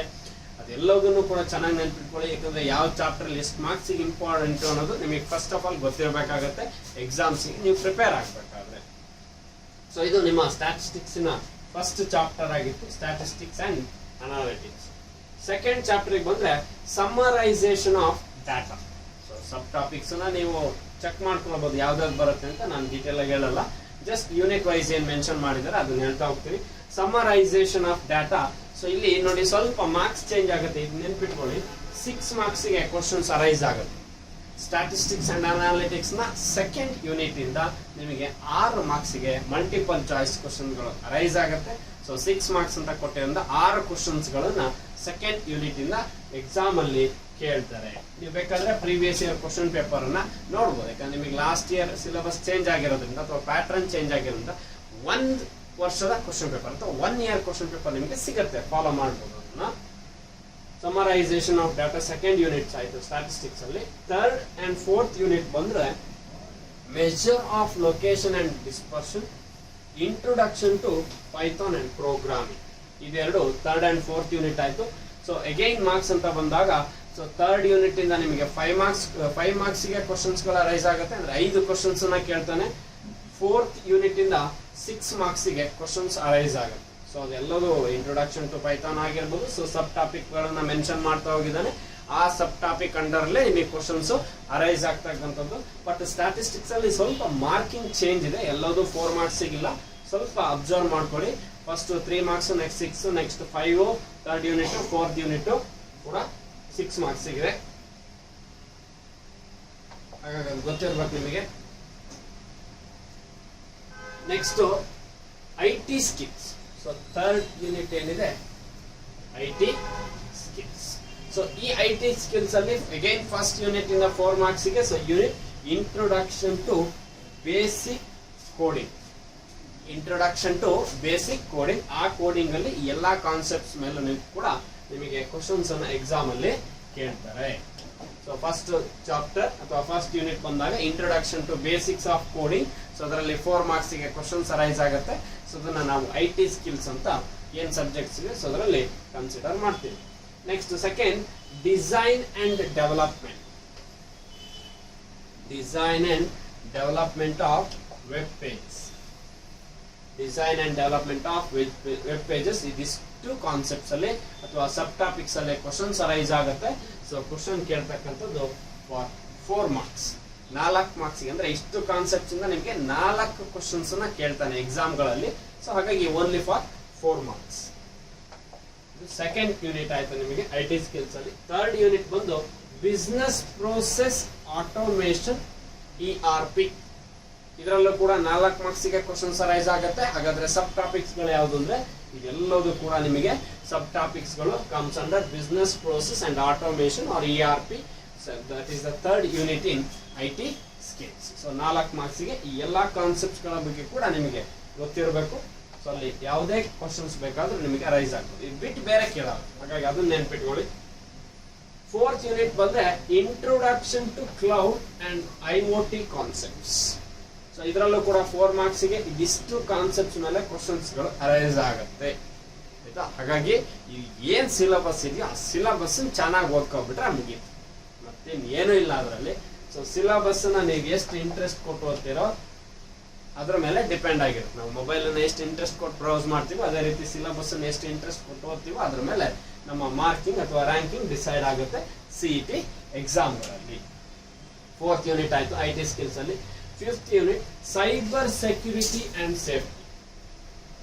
Speaker 1: ಅದೆಲ್ಲದನ್ನು ಕೂಡ ಚೆನ್ನಾಗಿ ನೆನ್ಪಿಟ್ಕೊಳ್ಳಿ. ಯಾಕಂದ್ರೆ ಯಾವ ಚಾಪ್ಟರ್ ಎಷ್ಟು ಮಾರ್ಕ್ಸಿಗೆ ಇಂಪಾರ್ಟೆಂಟ್ ಅನ್ನೋದು ನಿಮಗೆ ಫಸ್ಟ್ ಆಫ್ ಆಲ್ ಗೊತ್ತಿರಬೇಕಾಗತ್ತೆ. ಎಕ್ಸಾಮ್ಸಿಗೆ ನೀವು ಪ್ರಿಪೇರ್ ಆಗಬೇಕಾದ್ರೆ ಸೊ ಇದು ನಿಮ್ಮ ಸ್ಟ್ಯಾಟಿಸ್ಟಿಕ್ಸಿನ ಫಸ್ಟ್ ಚಾಪ್ಟರ್ ಆಗಿತ್ತು ಸ್ಟ್ಯಾಟಿಸ್ಟಿಕ್ಸ್ ಅಂಡ್ ಅನಾಲಿಟಿಕ್ಸ್ ಸೆಕೆಂಡ್ ಚಾಪ್ಟರ್ಗೆ ಬಂದ್ರೆ summarisation of data so sub ಟಾಪಿಕ್ಸ್ನ ನೀವು ಚೆಕ್ ಮಾಡ್ಕೊಳ್ಬಹುದು ಯಾವ್ದಾಗ ಬರುತ್ತೆ ಅಂತ ನಾನು ಡೀಟೇಲ್ ಆಗಿ ಹೇಳಲ್ಲ. ಜಸ್ಟ್ ಯೂನಿಕ್ ವೈಸ್ ಏನು ಮೆನ್ಷನ್ ಮಾಡಿದ್ದಾರೆ ಅದನ್ನ ಹೇಳ್ತಾ ಹೋಗ್ತೀವಿ. ಸಮ್ಮರೈಸೇಷನ್ ಆಫ್ ಡಾಟಾ ಸೊ ಇಲ್ಲಿ ನೋಡಿ ಸ್ವಲ್ಪ ಮಾರ್ಕ್ಸ್ ಚೇಂಜ್ ಆಗುತ್ತೆ, ಇದು ನೆನ್ಪಿಟ್ಕೊಳ್ಳಿ. ಸಿಕ್ಸ್ ಮಾರ್ಕ್ಸಿಗೆ ಕ್ವಶನ್ಸ್ ಅರೈಸ್ ಆಗುತ್ತೆ. ಸ್ಟ್ಯಾಟಿಸ್ಟಿಕ್ಸ್ ಅಂಡ್ ಅನಾಲಿಟಿಕ್ಸ್ನ ಸೆಕೆಂಡ್ ಯೂನಿಟ್ ಇಂದ ನಿಮಗೆ ಆರು ಮಾರ್ಕ್ಸ್ಗೆ ಮಲ್ಟಿಪಲ್ ಚಾಯ್ಸ್ ಕ್ವಶನ್ಗಳು ಅರೈಸ್ ಆಗುತ್ತೆ. ಸೊ ಸಿಕ್ಸ್ ಮಾರ್ಕ್ಸ್ ಅಂತ ಕೊಟ್ಟಿರೋದ್ರಿಂದ ಆರು ಕ್ವಶನ್ಸ್ ಗಳನ್ನ ಸೆಕೆಂಡ್ ಯೂನಿಟ್ ಇಂದ ಎಕ್ಸಾಮ್ ಅಲ್ಲಿ ಕೇಳ್ತಾರೆ. ನೀವು ಬೇಕಾದ್ರೆ ಪ್ರೀವಿಯಸ್ ಇಯರ್ ಕ್ವಶನ್ ಪೇಪರ್ ಅನ್ನ ನೋಡ್ಬೋದು. ಯಾಕಂದ್ರೆ ನಿಮಗೆ ಲಾಸ್ಟ್ ಇಯರ್ ಸಿಲೆಬಸ್ ಚೇಂಜ್ ಆಗಿರೋದ್ರಿಂದ ಅಥವಾ ಪ್ಯಾಟರ್ನ್ ಚೇಂಜ್ ಆಗಿರೋದ್ರಿಂದ ಒಂದು ವರ್ಷದ ಕ್ವಶನ್ ಪೇಪರ್ ಅಥವಾ ಒನ್ ಇಯರ್ ಕ್ವಶನ್ ಪೇಪರ್ ನಿಮಗೆ ಸಿಗುತ್ತೆ. ಫಾಲೋ ಮಾಡ್ಬೋದು ಅದನ್ನ. Summarization of data second units ಆಯಿತು ಸ್ಟಾಟಿಸ್ಟಿಕ್ಸ್ ಅಲ್ಲಿ. ಥರ್ಡ್ ಅಂಡ್ ಫೋರ್ತ್ ಯೂನಿಟ್ ಬಂದರೆ measure of location and dispersion introduction to Python and programming ಇದೆರಡು ಥರ್ಡ್ ಅಂಡ್ ಫೋರ್ತ್ ಯೂನಿಟ್ ಆಯಿತು. ಸೊ ಅಗೈನ್ ಮಾರ್ಕ್ಸ್ ಅಂತ ಬಂದಾಗ ಸೊ ಥರ್ಡ್ ಯೂನಿಟ್ ಇಂದ ನಿಮಗೆ ಫೈವ್ ಮಾರ್ಕ್ಸ್ ಫೈವ್ ಮಾರ್ಕ್ಸ್ಗೆ ಕ್ವಶನ್ಸ್ಗಳ ರೈಸ್ ಆಗುತ್ತೆ. ಅಂದ್ರೆ ಐದು ಕ್ವಶನ್ಸ್ನ ಕೇಳ್ತಾನೆ. ಫೋರ್ತ್ ಯೂನಿಟ್ ಇಂದ ಸಿಕ್ಸ್ ಮಾರ್ಕ್ಸಿಗೆ ಕ್ವಶನ್ಸ್ ಅರೈಸ್ ಆಗುತ್ತೆ. ಸೊ ಅದೆಲ್ಲದೂ ಇಂಟ್ರೊಡಕ್ಷನ್ ಟು ಪೈಥಾನ್ ಆಗಿರ್ಬೋದು. ಸೊ ಸಬ್ ಟಾಪಿಕ್ ಗಳನ್ನ ಮೆನ್ಷನ್ ಮಾಡ್ತಾ ಹೋಗಿದ್ದಾನೆ. ಆ ಸಬ್ ಟಾಪಿಕ್ ಅಂಡರ್ಲೇ ನಿಮಗೆ ಕ್ವಶನ್ಸ್ ಅರೈಸ್ ಆಗ್ತಕ್ಕಂಥದ್ದು. ಬಟ್ ಸ್ಟ್ಯಾಟಿಸ್ಟಿಕ್ಸಲ್ಲಿ ಸ್ವಲ್ಪ ಮಾರ್ಕಿಂಗ್ ಚೇಂಜ್ ಇದೆ. ಎಲ್ಲದೂ ಫೋರ್ ಮಾರ್ಕ್ಸ್ ಸಿಗಿಲ್ಲ. ಸ್ವಲ್ಪ ಅಬ್ಸರ್ವ್ ಮಾಡ್ಕೊಳ್ಳಿ. First three marks next six next five third unit fourth unit ಕೂಡ ಸಿಕ್ಸ್ ಮಾರ್ಕ್ಸ್ ಸಿಗಿದೆ. ಹಾಗಾಗಿ ಅದು ಗೊತ್ತಿರ್ಬೇಕು ನಿಮಗೆ. Next I T skills so third unit ಏನಿದೆ? ಐ ಟಿ ಸ್ಕಿಲ್ಸ್ ಸೊ ಈ ಐ ಟಿ ಸ್ಕಿಲ್ಸ್ ಅಲ್ಲಿ ಅಗೈನ್ ಫಸ್ಟ್ ಯೂನಿಟ್ ಇಂದ four ಮಾರ್ಕ್ಸ್ಗೆ so unit introduction to basic coding introduction to basic coding ಆ ಕೋಡಿಂಗ್ ಅಲ್ಲಿ ಎಲ್ಲಾ ಕಾನ್ಸೆಪ್ಟ್ಸ್ ಮೇಲೆ ನೀವು ಕೂಡ ನಿಮಗೆ ಕ್ವಶನ್ಸ್ ಅನ್ನ ಎಕ್ಸಾಮ್ ಅಲ್ಲಿ ಕೇಳ್ತಾರೆ. ಸೊ ಫಸ್ಟ್ ಚಾಪ್ಟರ್ ಅಥವಾ ಫಸ್ಟ್ ಯೂನಿಟ್ ಬಂದಾಗ introduction to basics of coding so ಅದರಲ್ಲಿ ಫೋರ್ ಮಾರ್ಕ್ಸ್ಗೆ ಕ್ವಶನ್ಸ್ ಅರೈಸ್ ಆಗುತ್ತೆ. ಸೊ ಅದನ್ನ ನಾವು ಐ ಟಿ ಸ್ಕಿಲ್ಸ್ ಅಂತ ಏನ್ ಸಬ್ಜೆಕ್ಟ್ಸ್ ಇದೆ ಸೊ ಅದರಲ್ಲಿ ಕನ್ಸಿಡರ್ ಮಾಡ್ತೀವಿ. Next second design and development design and development of web page design and development of web pages ಇದಿಷ್ಟು ಕಾನ್ಸೆಪ್ಟ್ಸ್ ಅಲ್ಲಿ ಅಥವಾ ಸಬ್ ಟಾಪಿಕ್ಸ್ ಅಲ್ಲಿ ಕ್ವಶನ್ಸ್ ಅರೈಸ್ ಆಗುತ್ತೆ. ಸೊ ಕ್ವಶನ್ ಕೇಳ್ತಕ್ಕಂಥದ್ದು ಫಾರ್ ಫೋರ್ ಮಾರ್ಕ್ಸ್ ನಾಲ್ಕು ಮಾರ್ಕ್ಸ್ ಅಂದ್ರೆ ಇಷ್ಟು ಕಾನ್ಸೆಪ್ಟ್ಸ್ ಇಂದ ನಿಮಗೆ ನಾಲ್ಕು ಕ್ವಶನ್ಸ್ ಅನ್ನ ಕೇಳ್ತಾನೆ ಎಕ್ಸಾಮ್ಗಳಲ್ಲಿ ಸೊ ಹಾಗಾಗಿ only for four marks second unit ಆಯ್ತು ನಿಮಗೆ ಐ ಟಿ ಸ್ಕಿಲ್ಸ್ ಅಲ್ಲಿ. ಥರ್ಡ್ ಯೂನಿಟ್ ಬಂದು business process automation E R P ಇದರಲ್ಲೂ ಕೂಡ ನಾಲ್ಕು ಮಾರ್ಕ್ಸಿಗೆ ಕ್ವಶನ್ಸ್ ರೈಸ್ ಆಗುತ್ತೆ. ಹಾಗಾದ್ರೆ ಸಬ್ ಟಾಪಿಕ್ಸ್ಗಳು ಯಾವುದು ಅಂದ್ರೆ ಇದೆಲ್ಲದೂ ಕೂಡ ನಿಮಗೆ sub ಟಾಪಿಕ್ಸ್ಗಳು comes under business process and automation R E R P that is the third unit in I T skills so ನಾಲ್ಕು ಮಾರ್ಕ್ಸಿಗೆ ಈ ಎಲ್ಲ ಕಾನ್ಸೆಪ್ಟ್ಸ್ಗಳ ಬಗ್ಗೆ ಕೂಡ ನಿಮಗೆ ಗೊತ್ತಿರಬೇಕು. ಸೊ ಅಲ್ಲಿ ಯಾವುದೇ ಕ್ವಶನ್ಸ್ ಬೇಕಾದರೂ ನಿಮಗೆ ಅರೈಸ್ ಆಗ್ತದೆ ಇದು ಬಿಟ್ಟು ಬೇರೆ ಕೇಳಲ್ಲ. ಹಾಗಾಗಿ ಅದನ್ನ ನೆನ್ಪಿಟ್ಕೊಳ್ಳಿ. ಫೋರ್ತ್ ಯೂನಿಟ್ ಬಂದ್ರೆ introduction to cloud and I O concepts so ಇದರಲ್ಲೂ ಕೂಡ ಫೋರ್ ಮಾರ್ಕ್ಸ್ಗೆ ಇದಿಷ್ಟು ಕಾನ್ಸೆಪ್ಟ್ಸ್ ಮೇಲೆ ಕ್ವಶನ್ಸ್ಗಳು ಅರೈಸ್ ಆಗುತ್ತೆ. ಆಯ್ತಾ? ಹಾಗಾಗಿ ಏನ್ ಸಿಲೆಬಸ್ ಇದೆಯೋ ಆ ಸಿಲೆಬಸ್ ಚೆನ್ನಾಗಿ ಓದ್ಕೊಬಿಟ್ರೆ ಮುಗೀತು. ಮತ್ತೇನು ಏನೂ ಇಲ್ಲ ಅದರಲ್ಲಿ. ಸೊ ಸಿಲೆಬಸ್ ನೀವು ಎಷ್ಟು ಇಂಟ್ರೆಸ್ಟ್ ಕೊಟ್ಟು ಓದ್ತಿರೋ ಅದ್ರ ಮೇಲೆ ಡಿಪೆಂಡ್ ಆಗಿರುತ್ತೆ. ನಾವು ಮೊಬೈಲ್ ಅನ್ನ ಎಷ್ಟು ಇಂಟ್ರೆಸ್ಟ್ ಕೊಟ್ಟು ಬ್ರೌಸ್ ಮಾಡ್ತೀವೋ ಅದೇ ರೀತಿ ಸಿಲೆಬಸ್ ಅನ್ನು ಎಷ್ಟು ಇಂಟ್ರೆಸ್ಟ್ ಕೊಟ್ಟು ಓದ್ತೀವೋ ಅದ್ರ ಮೇಲೆ ನಮ್ಮ ಮಾರ್ಕಿಂಗ್ ಅಥವಾ ರ್ಯಾಂಕಿಂಗ್ ಡಿಸೈಡ್ ಆಗುತ್ತೆ ಸಿ ಇ ಟಿ ಎಕ್ಸಾಮ್ಗಳಲ್ಲಿ ಫೋರ್ತ್ ಯೂನಿಟ್ ಆಯ್ತು ಐ ಟಿ ಸ್ಕಿಲ್ಸ್ ಅಲ್ಲಿ. Fifth unit cyber security and safety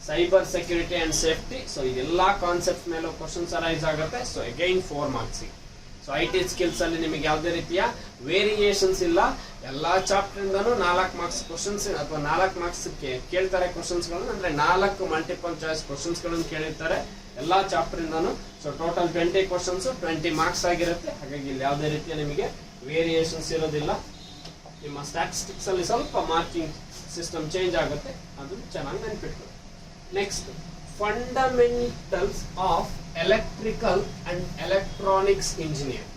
Speaker 1: cyber security and safety so ಇದೆಲ್ಲ ಕಾನ್ಸೆಪ್ಟ್ ಮೇಲೂ ಕ್ವಶನ್ಸ್ ಅರೈಸ್ ಆಗುತ್ತೆ. So again four marks so I T skills ಅಲ್ಲಿ ನಿಮಗೆ ಯಾವುದೇ ರೀತಿಯ ವೇರಿಯೇಷನ್ಸ್ ಇಲ್ಲ. ಎಲ್ಲಾ ಚಾಪ್ಟರ್ ಇಂದನೂ ನಾಲ್ಕು ಮಾರ್ಕ್ಸ್ ಕ್ವಶನ್ಸ್ ಅಥವಾ ನಾಲ್ಕು ಮಾರ್ಕ್ಸ್ ಕೇಳ್ತಾರೆ ಕ್ವಶನ್ಸ್ ಅಂದ್ರೆ ನಾಲ್ಕು ಮಲ್ಟಿಪಲ್ ಚಾಯ್ಸ್ ಕ್ವಶನ್ಸ್ಗಳನ್ನು ಕೇಳಿರ್ತಾರೆ ಎಲ್ಲಾ chapter ಇಂದನೂ. So total twenty questions twenty marks ಆಗಿರುತ್ತೆ. ಹಾಗಾಗಿ ಇಲ್ಲಿ ಯಾವುದೇ ರೀತಿಯ ನಿಮಗೆ ವೇರಿಯೇಷನ್ಸ್ ಇರೋದಿಲ್ಲ. ನಿಮ್ಮ ಸ್ಟ್ಯಾಟಿಸ್ಟಿಕ್ಸ್ ಅಲ್ಲಿ ಸ್ವಲ್ಪ ಮಾರ್ಕಿಂಗ್ ಸಿಸ್ಟಮ್ ಚೇಂಜ್ ಆಗುತ್ತೆ. ಅದು ಚೆನ್ನಾಗಿ ನೆನ್ಪಿಟ್ಕೊಳ್ಳಿ. Next fundamentals of electrical and electronics engineer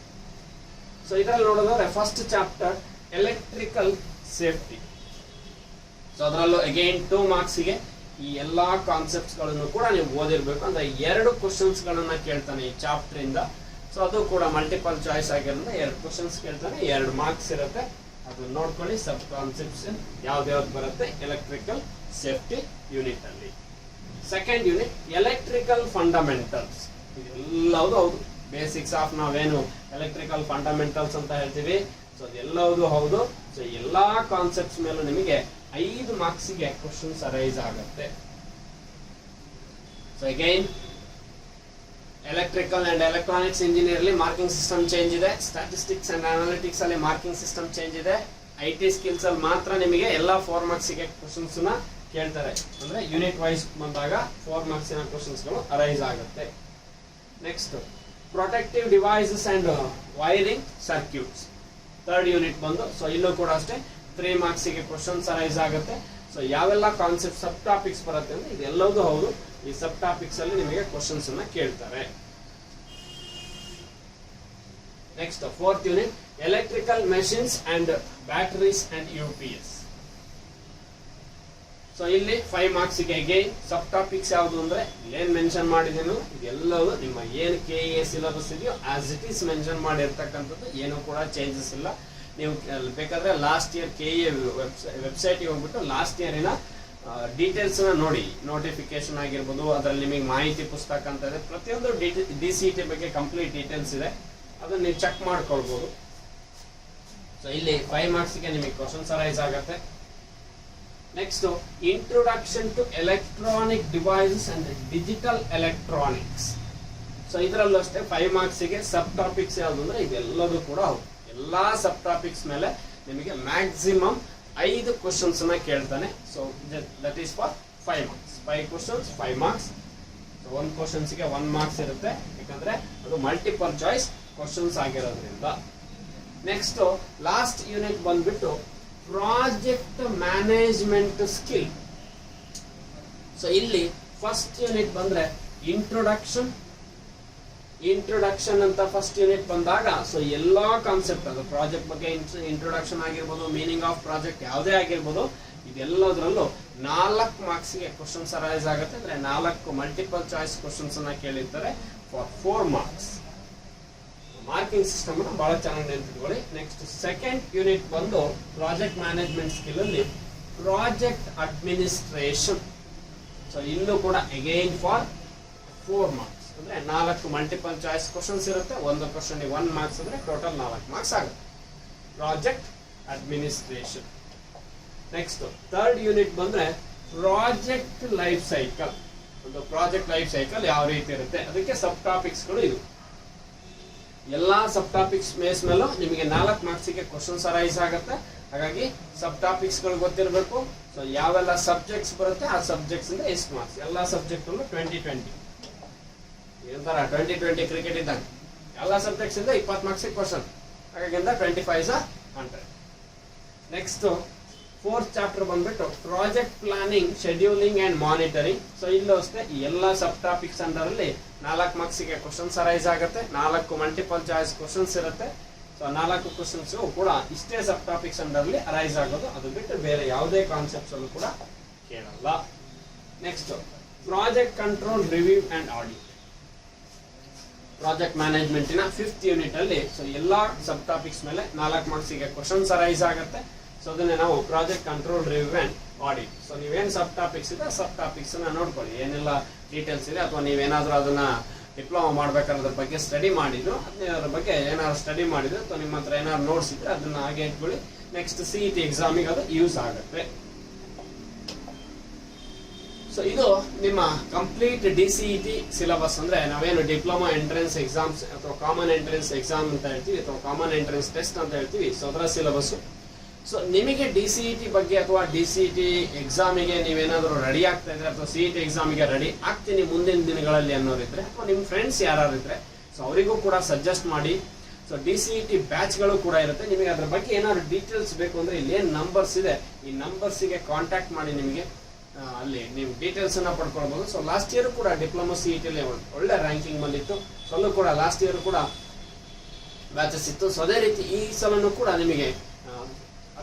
Speaker 1: so ಇದರಲ್ಲಿ ನೋಡೋದಾದ್ರೆ first chapter electrical safety so ಅದರಲ್ಲೂ ಅಗೈನ್ ಟೂ ಮಾರ್ಕ್ಸ್ಗೆ ಈ ಎಲ್ಲ ಕಾನ್ಸೆಪ್ಟ್ಸ್ಗಳನ್ನು ಕೂಡ ನೀವು ಓದಿರಬೇಕು ಅಂದರೆ ಎರಡು ಕ್ವಶನ್ಸ್ಗಳನ್ನು ಕೇಳ್ತಾನೆ ಈ ಚಾಪ್ಟ್ರಿಂದ ಸೊ ಅದು ಕೂಡ ಮಲ್ಟಿಪಲ್ ಚಾಯ್ಸ್ ಆಗಿರೋದ್ರಿಂದ ಎರಡು ಕ್ವಶನ್ಸ್ ಕೇಳ್ತಾನೆ, ಎರಡು ಮಾರ್ಕ್ಸ್ ಇರುತ್ತೆ. ಅದು ನೋಡ್ಕೊಳ್ಳಿ ಸಬ್ ಕಾನ್ಸೆಪ್ಟ್ಸ್ ಯಾವ್ದು ಬರುತ್ತೆ ಎಲೆಕ್ಟ್ರಿಕಲ್ ಸೇಫ್ಟಿ ಯೂನಿಟ್ ಅಲ್ಲಿ. ಸೆಕೆಂಡ್ ಯೂನಿಟ್ ಎಲೆಕ್ಟ್ರಿಕಲ್ ಫಂಡಮೆಂಟಲ್ಸ್ ಇದೆಲ್ಲವುದು ಹೌದು. ಬೇಸಿಕ್ಸ್ ಆಫ್ ನಾವೇನು ಎಲೆಕ್ಟ್ರಿಕಲ್ ಫಂಡಮೆಂಟಲ್ಸ್ ಅಂತ ಹೇಳ್ತೀವಿ. ಸೊ ಅದೆಲ್ಲವುದು ಹೌದು. ಸೊ ಎಲ್ಲಾ ಕಾನ್ಸೆಪ್ಟ್ಸ್ ಮೇಲೂ ನಿಮಗೆ ಐದು ಮಾರ್ಕ್ಸಿಗೆ ಕ್ವಶನ್ಸ್ ಅರೈಸ್ ಆಗುತ್ತೆ. So again electrical and electronics ಇಂಜಿನಿಯರ್ಲಿ marking system change ಇದೆ. ಸ್ಟಾಟಿಸ್ಟಿಕ್ಸ್ ಅಂಡ್ ಅನಾಲಿಟಿಕ್ಸ್ ಅಲ್ಲಿ ಮಾರ್ಕಿಂಗ್ ಸಿಸ್ಟಮ್ ಚೇಂಜ್ ಇದೆ. ಐ ಟಿ ಸ್ಕಿಲ್ಸ್ ಅಲ್ಲಿ ಮಾತ್ರ ನಿಮಗೆ ಎಲ್ಲಾ ಫೋರ್ ಮಾರ್ಕ್ಸಿಗೆ ಕ್ವಶನ್ಸ್ನ ಕೇಳ್ತಾರೆ. ಅಂದ್ರೆ ಯೂನಿಟ್ ವೈಸ್ ಬಂದಾಗ ಫೋರ್ ಮಾರ್ಕ್ಸಿನ ಕ್ವಶನ್ಸ್ಗಳು ಅರೈಸ್ ಆಗುತ್ತೆ. Next protective devices and wiring circuits third unit ಬಂದು ಸೊ ಇಲ್ಲೂ ಕೂಡ ಅಷ್ಟೇ ತ್ರೀ ಮಾರ್ಕ್ಸಿಗೆ ಕ್ವಶನ್ಸ್ ಅರೈಸ್ ಆಗುತ್ತೆ. ಸೊ ಯಾವೆಲ್ಲ ಕಾನ್ಸೆಪ್ಟ್ ಸಬ್ ಟಾಪಿಕ್ಸ್ ಬರುತ್ತೆ ಅಂದ್ರೆ ಇದೆಲ್ಲವೂ ಹೌದು. ಈ ಸಬ್ ಟಾಪಿಕ್ಸ್ ಅಲ್ಲಿ ನಿಮಗೆ ಕ್ವಶನ್ಸ್ ಅನ್ನ ಕೇಳ್ತಾರೆ. Next fourth unit electrical machines and batteries and U P S so ಇಲ್ಲಿ ಫೈವ್ ಮಾರ್ಕ್ಸ್ಗೆ ಅಗೈನ್ ಸಬ್ ಟಾಪಿಕ್ಸ್ ಯಾವುದು ಅಂದ್ರೆ ಏನ್ ಮೆನ್ಷನ್ ಮಾಡಿದೇನು ಎಲ್ಲವೂ ನಿಮ್ಮ ಏನು ಕೆ ಎ ಸಿಲೆಬಸ್ ಇದೆಯೋ ಆಸ್ ಇಟ್ ಈಸ್ ಮೆನ್ಷನ್ ಮಾಡಿರ್ತಕ್ಕಂಥದ್ದು ಏನು ಕೂಡ ಚೇಂಜಸ್ ಇಲ್ಲ. ನೀವು ಬೇಕಾದ್ರೆ ಲಾಸ್ಟ್ ಇಯರ್ ಕೆ ಎ ವೆಬ್ಸೈಟ್ಗೆ ಹೋಗ್ಬಿಟ್ಟು ಲಾಸ್ಟ್ ಇಯರಿನ ಡೀಟೇಲ್ಸ್ನ ನೋಡಿ. ನೋಟಿಫಿಕೇಶನ್ ಆಗಿರ್ಬೋದು, ಅದರಲ್ಲಿ ನಿಮಗೆ ಮಾಹಿತಿ ಪುಸ್ತಕ ಅಂತ ಇದೆ. ಪ್ರತಿಯೊಂದು ಡಿ ಸಿ ಟಿ ಬಗ್ಗೆ ಕಂಪ್ಲೀಟ್ ಡೀಟೇಲ್ಸ್ ಇದೆ. ಅದನ್ನ ನೀವು ಚೆಕ್ ಮಾಡ್ಕೊಳ್ಬೋದು. ಸೊ ಇಲ್ಲಿ ಫೈವ್ ಮಾರ್ಕ್ಸ್ಗೆ ನಿಮಗೆ ಕ್ವಶನ್ಸ್ ಸರೈಸ್ ಆಗುತ್ತೆ. Next introduction to electronic devices and digital electronics so ಇದರಲ್ಲೂ ಅಷ್ಟೇ ಫೈವ್ ಮಾರ್ಕ್ಸಿಗೆ ಸಬ್ ಟಾಪಿಕ್ಸ್ ಯಾವುದು ಅಂದ್ರೆ ಇದೆಲ್ಲದೂ ಕೂಡ ಹೌದು. ಎಲ್ಲಾ ಸಬ್ ಟಾಪಿಕ್ಸ್ ಮೇಲೆ ನಿಮಗೆ ಮ್ಯಾಕ್ಸಿಮಮ್ ಐದು ಕ್ವಶನ್ಸ್ ಕೇಳ್ತಾನೆ. So that is for five marks five questions five marks ಒಂದು ಕ್ವಶನ್ಸ್ಗೆ ಒನ್ ಮಾರ್ಕ್ಸ್ ಇರುತ್ತೆ. ಯಾಕಂದ್ರೆ ಅದು ಮಲ್ಟಿಪಲ್ ಚಾಯ್ಸ್ ಕ್ವಶನ್ಸ್ ಆಗಿರೋದ್ರಿಂದ. ನೆಕ್ಸ್ಟ್ ಲಾಸ್ಟ್ ಯೂನಿಟ್ ಬಂದ್ಬಿಟ್ಟು ಪ್ರಾಜೆಕ್ಟ್ ಮ್ಯಾನೇಜ್ಮೆಂಟ್ ಸ್ಕಿಲ್ ಸೊ ಇಲ್ಲಿ ಫಸ್ಟ್ ಯೂನಿಟ್ ಬಂದ್ರೆ ಇಂಟ್ರೊಡಕ್ಷನ್ ಇಂಟ್ರೊಡಕ್ಷನ್ ಅಂತ ಫಸ್ಟ್ ಯೂನಿಟ್ ಬಂದಾಗ ಸೊ ಎಲ್ಲಾ ಕಾನ್ಸೆಪ್ಟ್ ಅದು. ಪ್ರಾಜೆಕ್ಟ್ ಬಗ್ಗೆ ಇಂಟ್ರೊಡಕ್ಷನ್ ಆಗಿರ್ಬೋದು ಮೀನಿಂಗ್ ಆಫ್ ಪ್ರಾಜೆಕ್ಟ್ ಯಾವುದೇ ಆಗಿರ್ಬೋದು, ಇದೆಲ್ಲದರಲ್ಲೂ ನಾಲ್ಕು ಮಾರ್ಕ್ಸ್ಗೆ ಕ್ವಶನ್ಸ್ ಅರೈಸ್ ಆಗುತ್ತೆ. ಅಂದ್ರೆ ನಾಲ್ಕು ಮಲ್ಟಿಪಲ್ ಚಾಯ್ಸ್ ಕ್ವಶನ್ಸ್ ಅನ್ನ ಕೇಳಿರ್ತಾರೆ for four marks marking system ಅನ್ನ ಬಹಳ ಚೆನ್ನಾಗಿ ನೆನ್ಪಿಟ್ಕೊಳ್ಳಿ. ನೆಕ್ಸ್ಟ್ ಸೆಕೆಂಡ್ ಯೂನಿಟ್ ಬಂದು ಪ್ರಾಜೆಕ್ಟ್ ಮ್ಯಾನೇಜ್ಮೆಂಟ್ ಸ್ಕಿಲ್ ಅಲ್ಲಿ ಪ್ರಾಜೆಕ್ಟ್ ಅಡ್ಮಿನಿಸ್ಟ್ರೇಷನ್ ಸೊ ಇಲ್ಲೂ ಕೂಡ ಅಗೈನ್ ಫಾರ್ ಫೋರ್ ಮಾರ್ಕ್ಸ್ ಅಂದ್ರೆ ನಾಲ್ಕು ಮಲ್ಟಿಪಲ್ ಚಾಯ್ಸ್ ಕ್ವಶನ್ಸ್ ಇರುತ್ತೆ. ಒಂದು ಕ್ವಶನ್ ಒನ್ ಮಾರ್ಕ್ಸ್ ಅಂದ್ರೆ ಟೋಟಲ್ ನಾಲ್ಕು ಮಾರ್ಕ್ಸ್ ಆಗುತ್ತೆ. Project administration next third unit ಬಂದ್ರೆ ಪ್ರಾಜೆಕ್ಟ್ ಲೈಫ್ ಸೈಕಲ್ ಒಂದು ಪ್ರಾಜೆಕ್ಟ್ ಲೈಫ್ ಸೈಕಲ್ ಯಾವ ರೀತಿ ಇರುತ್ತೆ? ಅದಕ್ಕೆ ಸಬ್ ಟಾಪಿಕ್ಸ್ಗಳು ಇದು ಎಲ್ಲಾ ಸಬ್ ಟಾಪಿಕ್ಸ್ ಬೇಸ್ ಮೇಲೂ ನಿಮಗೆ ನಾಲ್ಕು ಮಾರ್ಕ್ಸಿಗೆ ಕ್ವಶನ್ಸ್ ಅರೈಸ್ ಆಗುತ್ತೆ. ಹಾಗಾಗಿ ಸಬ್ ಟಾಪಿಕ್ಸ್ಗಳು ಗೊತ್ತಿರಬೇಕು. ಸೊ ಯಾವೆಲ್ಲ ಸಬ್ಜೆಕ್ಟ್ಸ್ ಬರುತ್ತೆ ಆ ಸಬ್ಜೆಕ್ಟ್ಸಿಂದ ಎಷ್ಟು ಮಾರ್ಕ್ಸ್ ಎಲ್ಲ ಸಬ್ಜೆಕ್ಟ್ ಟ್ವೆಂಟಿ ಟ್ವೆಂಟಿ ಏನಂತಾರ ಟ್ವೆಂಟಿ ಟ್ವೆಂಟಿ ಕ್ರಿಕೆಟ್ ಇದ್ದಂಗೆ. ಎಲ್ಲ ಸಬ್ಜೆಕ್ಟ್ಸಿಂದ ಇಪ್ಪತ್ತು ಮಾರ್ಕ್ಸ್ ಕ್ವಶನ್ ಹಾಗಾಗಿಂದ ಟ್ವೆಂಟಿ ಫೈವ್ ಸ ಹಂಡ್ರೆಡ್ ನೆಕ್ಸ್ಟ್ ಫೋರ್ತ್ ಚಾಪ್ಟರ್ ಬಂದ್ಬಿಟ್ಟು project planning scheduling and monitoring so ಇಲ್ಲೂ ಅಷ್ಟೇ ಎಲ್ಲ ಸಬ್ ಟಾಪಿಕ್ಸ್ ಅಂದರಲ್ಲಿ ಅಲ್ಲಿ ನಾಲ್ಕು ಮಾರ್ಕ್ಸಿಗೆ ಕ್ವಶನ್ಸ್ ಅರೈಸ್ ಆಗುತ್ತೆ, ನಾಲ್ಕು ಮಲ್ಟಿಪಲ್ ಚಾಯ್ಸ್ ಕ್ವಶನ್ಸ್ ಇರುತ್ತೆ. ಸೊ ನಾಲ್ಕು ಕ್ವಶನ್ಸ್ ಕೂಡ ಇಷ್ಟೇ ಸಬ್ ಟಾಪಿಕ್ಸ್ ಅಂಡರ್ ಅಲ್ಲಿ ಅರೈಸ್ ಆಗೋದು. ಅದು ಬಿಟ್ಟು ಬೇರೆ ಯಾವುದೇ ಕಾನ್ಸೆಪ್ಟ್ಸ್ ಅಲ್ಲೂ ಕೂಡ ಕೇಳಲ್ಲ. Next project control review and audit project ಮ್ಯಾನೇಜ್ಮೆಂಟಿನ fifth unit ಅಲ್ಲಿ ಸೊ ಎಲ್ಲಾ ಸಬ್ ಟಾಪಿಕ್ಸ್ ಮೇಲೆ ನಾಲ್ಕು ಮಾರ್ಕ್ಸಿಗೆ ಕ್ವಶನ್ಸ್ ಅರೈಸ್ ಆಗುತ್ತೆ. ಸೊ ಅದನ್ನೇ ನಾವು project control review and audit so ನೀವೇನ್ ಸಬ್ ಟಾಪಿಕ್ಸ್ ಇದೆ ಸಬ್ ಟಾಪಿಕ್ಸ್ನ ನೋಡ್ಕೊಳ್ಳಿ. ಏನೆಲ್ಲ ಡೀಟೇಲ್ಸ್ ಇದೆ, ಅಥವಾ ನೀವೇನಾದರೂ ಅದನ್ನ ಡಿಪ್ಲೊಮಾ ಮಾಡ್ಬೇಕಾದ್ರ ಬಗ್ಗೆ ಸ್ಟಡಿ ಮಾಡಿದ್ರು ಅದ್ರ ಬಗ್ಗೆ ಏನಾದ್ರು ಸ್ಟಡಿ ಮಾಡಿದ್ರು ಅಥವಾ ನಿಮ್ಮ ಹತ್ರ ಏನಾದ್ರು ನೋಟ್ಸ್ ಇದ್ರೆ ಅದನ್ನ ಹಾಗೆ ಇಟ್ಕೊಳ್ಳಿ. ನೆಕ್ಸ್ಟ್ ಸಿ ಇ ಟಿ ಎಕ್ಸಾಮಿಗೆ ಅದು ಯೂಸ್ ಆಗುತ್ತೆ. ಸೊ ಇದು ನಿಮ್ಮ complete D C E T syllabus ಅಂದ್ರೆ ನಾವೇನು ಡಿಪ್ಲೊಮಾ ಎಂಟ್ರೆನ್ಸ್ ಎಕ್ಸಾಮ್ಸ್ ಅಥವಾ ಕಾಮನ್ ಎಂಟ್ರೆನ್ಸ್ ಎಕ್ಸಾಮ್ ಅಂತ ಹೇಳ್ತೀವಿ, ಅಥವಾ ಕಾಮನ್ ಎಂಟ್ರೆನ್ಸ್ ಟೆಸ್ಟ್ ಅಂತ ಹೇಳ್ತೀವಿ. ಸೊ ಅದರ ಸಿಲೆಬಸ್ ಸೊ ನಿಮಗೆ ಡಿ ಸಿ ಇ ಟಿ ಬಗ್ಗೆ ಅಥವಾ ಡಿ ಸಿ ಇ ಟಿ ಎಕ್ಸಾಮಿಗೆ ನೀವೇನಾದರೂ ರೆಡಿ ಆಗ್ತಾ ಇದ್ರೆ ಅಥವಾ ಸಿ ಇ ಟಿ ಎಕ್ಸಾಮಿಗೆ ರೆಡಿ ಆಗ್ತೀನಿ ಮುಂದಿನ ದಿನಗಳಲ್ಲಿ ಅನ್ನೋದಿದ್ರೆ ಅಥವಾ ನಿಮ್ಮ ಫ್ರೆಂಡ್ಸ್ ಇದ್ರೆ ಸೊ ಅವರಿಗೂ ಕೂಡ ಸಜೆಸ್ಟ್ ಮಾಡಿ. So D C E T ಬ್ಯಾಚ್ಗಳು ಕೂಡ ಇರುತ್ತೆ. ನಿಮಗೆ ಅದ್ರ ಬಗ್ಗೆ ಏನಾದ್ರು ಡೀಟೇಲ್ಸ್ ಬೇಕು ಅಂದ್ರೆ ಇಲ್ಲಿ ಏನು ನಂಬರ್ಸ್ ಇದೆ, ಈ ನಂಬರ್ಸಿಗೆ ಕಾಂಟ್ಯಾಕ್ಟ್ ಮಾಡಿ ನಿಮಗೆ ಅಲ್ಲಿ ನೀವು ಡೀಟೇಲ್ಸ್ ಪಡ್ಕೊಳ್ಬೋದು. ಸೊ ಲಾಸ್ಟ್ ಇಯರ್ ಕೂಡ ಡಿಪ್ಲೊಮಾ ಸಿ ಇ ಒಳ್ಳೆ ರ್ಯಾಂಕಿಂಗ್ ಬಂದಿತ್ತು. ಸೊ ಕೂಡ ಲಾಸ್ಟ್ ಇಯರ್ ಕೂಡ ಬ್ಯಾಚಸ್ ಇತ್ತು. ಸೊ ಅದೇ ರೀತಿ ಈ ಸಲನೂ ಕೂಡ ನಿಮಗೆ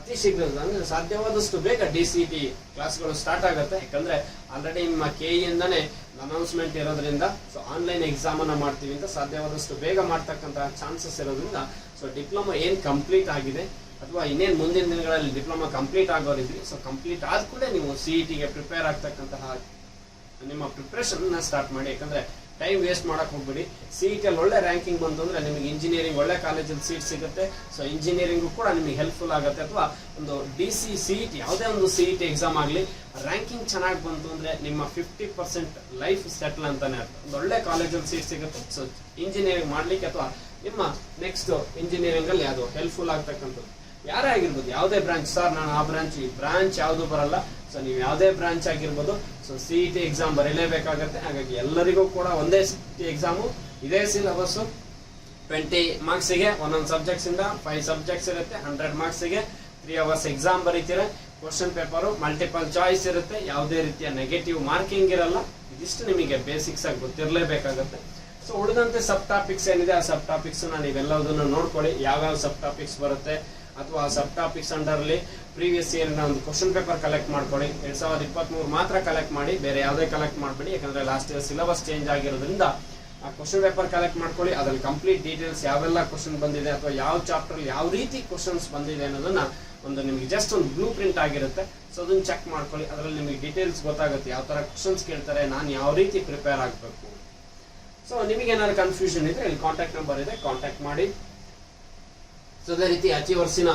Speaker 1: ಅತಿ ಶೀಘ್ರದಲ್ಲಿ ಅಂದ್ರೆ ಸಾಧ್ಯವಾದಷ್ಟು ಬೇಗ ಡಿ ಸಿ ಟಿ ಕ್ಲಾಸ್ಗಳು ಸ್ಟಾರ್ಟ್ ಆಗುತ್ತೆ. ಯಾಕಂದ್ರೆ ಆಲ್ರೆಡಿ ನಿಮ್ಮ ಕೆ ಇಂದಾನೆ ಅನೌನ್ಸ್ಮೆಂಟ್ ಇರೋದ್ರಿಂದ ಸೊ ಆನ್ಲೈನ್ ಎಕ್ಸಾಮ್ ಅನ್ನ ಮಾಡ್ತೀವಿ ಅಂತ ಸಾಧ್ಯವಾದಷ್ಟು ಬೇಗ ಮಾಡ್ತಕ್ಕಂತ ಚಾನ್ಸಸ್ ಇರೋದ್ರಿಂದ ಸೊ ಡಿಪ್ಲೊಮಾ ಏನ್ ಕಂಪ್ಲೀಟ್ ಆಗಿದೆ, ಅಥವಾ ಇನ್ನೇನ್ ಮುಂದಿನ ದಿನಗಳಲ್ಲಿ ಡಿಪ್ಲೊಮಾ ಕಂಪ್ಲೀಟ್ ಆಗೋರಿದ್ರಿ ಸೊ ಕಂಪ್ಲೀಟ್ ಆದ ಕೂಡ ನೀವು ಸಿ ಇ ಪ್ರಿಪೇರ್ ಆಗ್ತಕ್ಕಂತಹ ನಿಮ್ಮ ಪ್ರಿಪ್ರೇಷನ್ ಸ್ಟಾರ್ಟ್ ಮಾಡಿ. ಯಾಕಂದ್ರೆ ಟೈಮ್ ವೇಸ್ಟ್ ಮಾಡಕ್ ಹೋಗ್ಬೇಡಿ. ಸಿ ಇ ಒಳ್ಳೆ ರ್ಯಾಂಕಿಂಗ್ ಬಂತು ಅಂದ್ರೆ ನಿಮಗೆ ಇಂಜಿನಿಯರಿಂಗ್ ಒಳ್ಳೆ ಕಾಲೇಜಲ್ಲಿ ಸೀಟ್ ಸಿಗುತ್ತೆ. ಸೊ ಇಂಜಿನಿಯರಿಂಗು ಕೂಡ ನಿಮಗೆ ಹೆಲ್ಪ್ಫುಲ್ ಆಗುತ್ತೆ ಅಥವಾ ಒಂದು D C C E T ಯಾವುದೇ ಒಂದು ಸಿ ಇ ಟಿ ಎಕ್ಸಾಮ್ ಆಗಲಿ ರ್ಯಾಂಕಿಂಗ್ ಚೆನ್ನಾಗಿ ಬಂತು ಅಂದ್ರೆ ನಿಮ್ಮ ಫಿಫ್ಟಿ ಪರ್ಸೆಂಟ್ ಲೈಫ್ ಸೆಟ್ಲ್ ಅಂತಾನೆ ಅರ್ಥ. ಒಂದು ಒಳ್ಳೆ ಕಾಲೇಜಲ್ಲಿ ಸೀಟ್ ಸಿಗುತ್ತೆ. ಸೊ ಇಂಜಿನಿಯರಿಂಗ್ ಮಾಡ್ಲಿಕ್ಕೆ ಅಥವಾ ನಿಮ್ಮ ನೆಕ್ಸ್ಟ್ ಇಂಜಿನಿಯರಿಂಗ್ ಅಲ್ಲಿ ಅದು ಹೆಲ್ಪ್ಫುಲ್ ಆಗ್ತಕ್ಕಂಥದ್ದು. ಯಾರೇ ಆಗಿರ್ಬೋದು, ಯಾವುದೇ ಬ್ರಾಂಚ್ ಸರ್ ನಾನು ಆ ಬ್ರಾಂಚ್ ಈ ಬ್ರಾಂಚ್ ಯಾವುದು ಬರಲ್ಲ. ಸೊ ನೀವು ಯಾವುದೇ ಬ್ರಾಂಚ್ ಆಗಿರ್ಬೋದು so C E T exam ಬರೀಲೇಬೇಕಾಗತ್ತೆ. ಹಾಗಾಗಿ ಎಲ್ಲರಿಗೂ ಕೂಡ ಒಂದೇ ಟಿ ಎಕ್ಸಾಮು ಇದೇ ಸಿಲೆಬಸ್ ಟ್ವೆಂಟಿ ಮಾರ್ಕ್ಸಿಗೆ ಒಂದೊಂದು ಸಬ್ಜೆಕ್ಟ್ಸ್ ಇಂದ ಫೈವ್ ಸಬ್ಜೆಕ್ಟ್ಸ್ ಇರುತ್ತೆ ಹಂಡ್ರೆಡ್ ಮಾರ್ಕ್ಸಿಗೆ ತ್ರೀ ಅವರ್ಸ್ ಎಕ್ಸಾಮ್ ಬರೀತೀರ. ಕ್ವಶನ್ ಪೇಪರು ಮಲ್ಟಿಪಲ್ ಚಾಯ್ಸ್ ಇರುತ್ತೆ, ಯಾವುದೇ ರೀತಿಯ ನೆಗೆಟಿವ್ ಮಾರ್ಕಿಂಗ್ ಇರಲ್ಲ. ಇದಿಷ್ಟು ನಿಮಗೆ ಬೇಸಿಕ್ಸ್ ಆಗಿ ಗೊತ್ತಿರಲೇಬೇಕಾಗತ್ತೆ. ಸೊ ಉಳಿದಂತೆ ಸಬ್ ಟಾಪಿಕ್ಸ್ ಏನಿದೆ, ಆ ಸಬ್ ಟಾಪಿಕ್ಸ್ ನೀವೆಲ್ಲದನ್ನು ನೋಡ್ಕೊಳ್ಳಿ. ಯಾವ್ಯಾವ ಸಬ್ ಟಾಪಿಕ್ಸ್ ಬರುತ್ತೆ, ಅಥವಾ ಆ ಸಬ್ ಟಾಪಿಕ್ಸ್ ಅಂಡರ್ಲಿ ಪ್ರೀವಿಯಸ್ ಇಯರ್ ಒಂದು ಕ್ವಶನ್ ಪೇಪರ್ ಕಲೆಕ್ಟ್ ಮಾಡ್ಕೊಳ್ಳಿ. ಎರಡ್ ಸಾವಿರದ ಇಪ್ಪತ್ಮೂರು ಮಾತ್ರ ಕಲೆಕ್ಟ್ ಮಾಡಿ, ಬೇರೆ ಯಾವುದೇ ಕಲೆಕ್ಟ್ ಮಾಡಬೇಡಿ. ಯಾಕಂದರೆ ಲಾಸ್ಟ್ ಇಯರ್ ಸಿಲೆಬಸ್ ಚೇಂಜ್ ಆಗಿರೋದ್ರಿಂದ ಆ ಕ್ವಶನ್ ಪೇಪರ್ ಕಲೆಕ್ಟ್ ಮಾಡ್ಕೊಳ್ಳಿ. ಅದ್ರಲ್ಲಿ ಕಂಪ್ಲೀಟ್ ಡೀಟೇಲ್ಸ್ ಯಾವೆಲ್ಲ ಕ್ವಶನ್ ಬಂದಿದೆ ಅಥವಾ ಯಾವ ಚಾಪ್ಟರ್ ಯಾವ ರೀತಿ ಕ್ವಶನ್ಸ್ ಬಂದಿದೆ ಅನ್ನೋದನ್ನ ಒಂದು ನಿಮಗೆ ಜಸ್ಟ್ ಒಂದು ಬ್ಲೂ ಪ್ರಿಂಟ್ ಆಗಿರುತ್ತೆ. ಸೊ ಅದನ್ನ ಚೆಕ್ ಮಾಡ್ಕೊಳ್ಳಿ. ಅದರಲ್ಲಿ ನಿಮಗೆ ಡೀಟೇಲ್ಸ್ ಗೊತ್ತಾಗುತ್ತೆ. ಯಾವ ತರ ಕ್ವಶನ್ಸ್ ಕೇಳ್ತಾರೆ, ನಾನು ಯಾವ ರೀತಿ ಪ್ರಿಪೇರ್ ಆಗಬೇಕು. ಸೊ ನಿಮಗೆ ಏನಾದ್ರು ಕನ್ಫ್ಯೂಷನ್ ಇದ್ರೆ ಇಲ್ಲಿ ಕಾಂಟ್ಯಾಕ್ಟ್ ನಂಬರ್ ಇದೆ. ಕಾಂಟ್ಯಾಕ್ಟ್ ಮಾಡಿ. ಸೊ ಅದೇ ರೀತಿ ಅಚೀವರ್ಸಿನ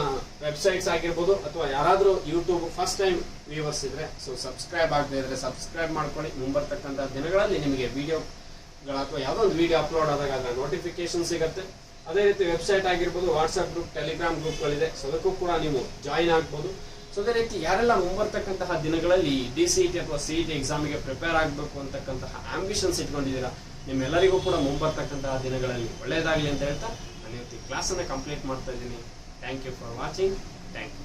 Speaker 1: ವೆಬ್ಸೈಟ್ಸ್ ಆಗಿರ್ಬೋದು ಅಥವಾ ಯಾರಾದರೂ ಯೂಟ್ಯೂಬ್ ಫಸ್ಟ್ ಟೈಮ್ ವ್ಯೂವರ್ಸ್ ಇದ್ರೆ ಸೊ ಸಬ್ಸ್ಕ್ರೈಬ್ ಆಗದೆ ಇದ್ರೆ ಸಬ್ಸ್ಕ್ರೈಬ್ ಮಾಡ್ಕೊಳ್ಳಿ. ಮುಂಬರ್ತಕ್ಕಂಥ ದಿನಗಳಲ್ಲಿ ನಿಮಗೆ ವಿಡಿಯೋಗಳ ಅಥವಾ ಯಾವುದೋ ಒಂದು ವಿಡಿಯೋ ಅಪ್ಲೋಡ್ ಆದಾಗ ಅದರ ನೋಟಿಫಿಕೇಶನ್ ಸಿಗುತ್ತೆ. ಅದೇ ರೀತಿ ವೆಬ್ಸೈಟ್ ಆಗಿರ್ಬೋದು ವಾಟ್ಸಪ್ ಗ್ರೂಪ್ ಟೆಲಿಗ್ರಾಮ್ ಗ್ರೂಪ್ಗಳಿದೆ ಸೊ ಅದಕ್ಕೂ ಕೂಡ ನೀವು ಜಾಯಿನ್ ಆಗ್ಬೋದು. ಸೊ ಅದೇ ರೀತಿ ಯಾರೆಲ್ಲ ಮುಂಬರ್ತಕ್ಕಂತಹ ದಿನಗಳಲ್ಲಿ ಡಿ ಸಿ ಟಿ ಅಥವಾ ಸಿ ಟಿ ಎಕ್ಸಾಮಿಗೆ ಪ್ರಿಪೇರ್ ಆಗಬೇಕು ಅಂತಕ್ಕಂತಹ ಆಂಬಿಷನ್ಸ್ ಇಟ್ಕೊಂಡಿದ್ದೀರಾ, ನಿಮ್ಮೆಲ್ಲರಿಗೂ ಕೂಡ ಮುಂಬರ್ತಕ್ಕಂತಹ ದಿನಗಳಲ್ಲಿ ಒಳ್ಳೆಯದಾಗಲಿ ಅಂತ ಹೇಳ್ತಾ ನಾನು ಕ್ಲಾಸನ್ನು ಕಂಪ್ಲೀಟ್ ಮಾಡ್ತಾ ಇದ್ದೀನಿ. Thank you for watching thank you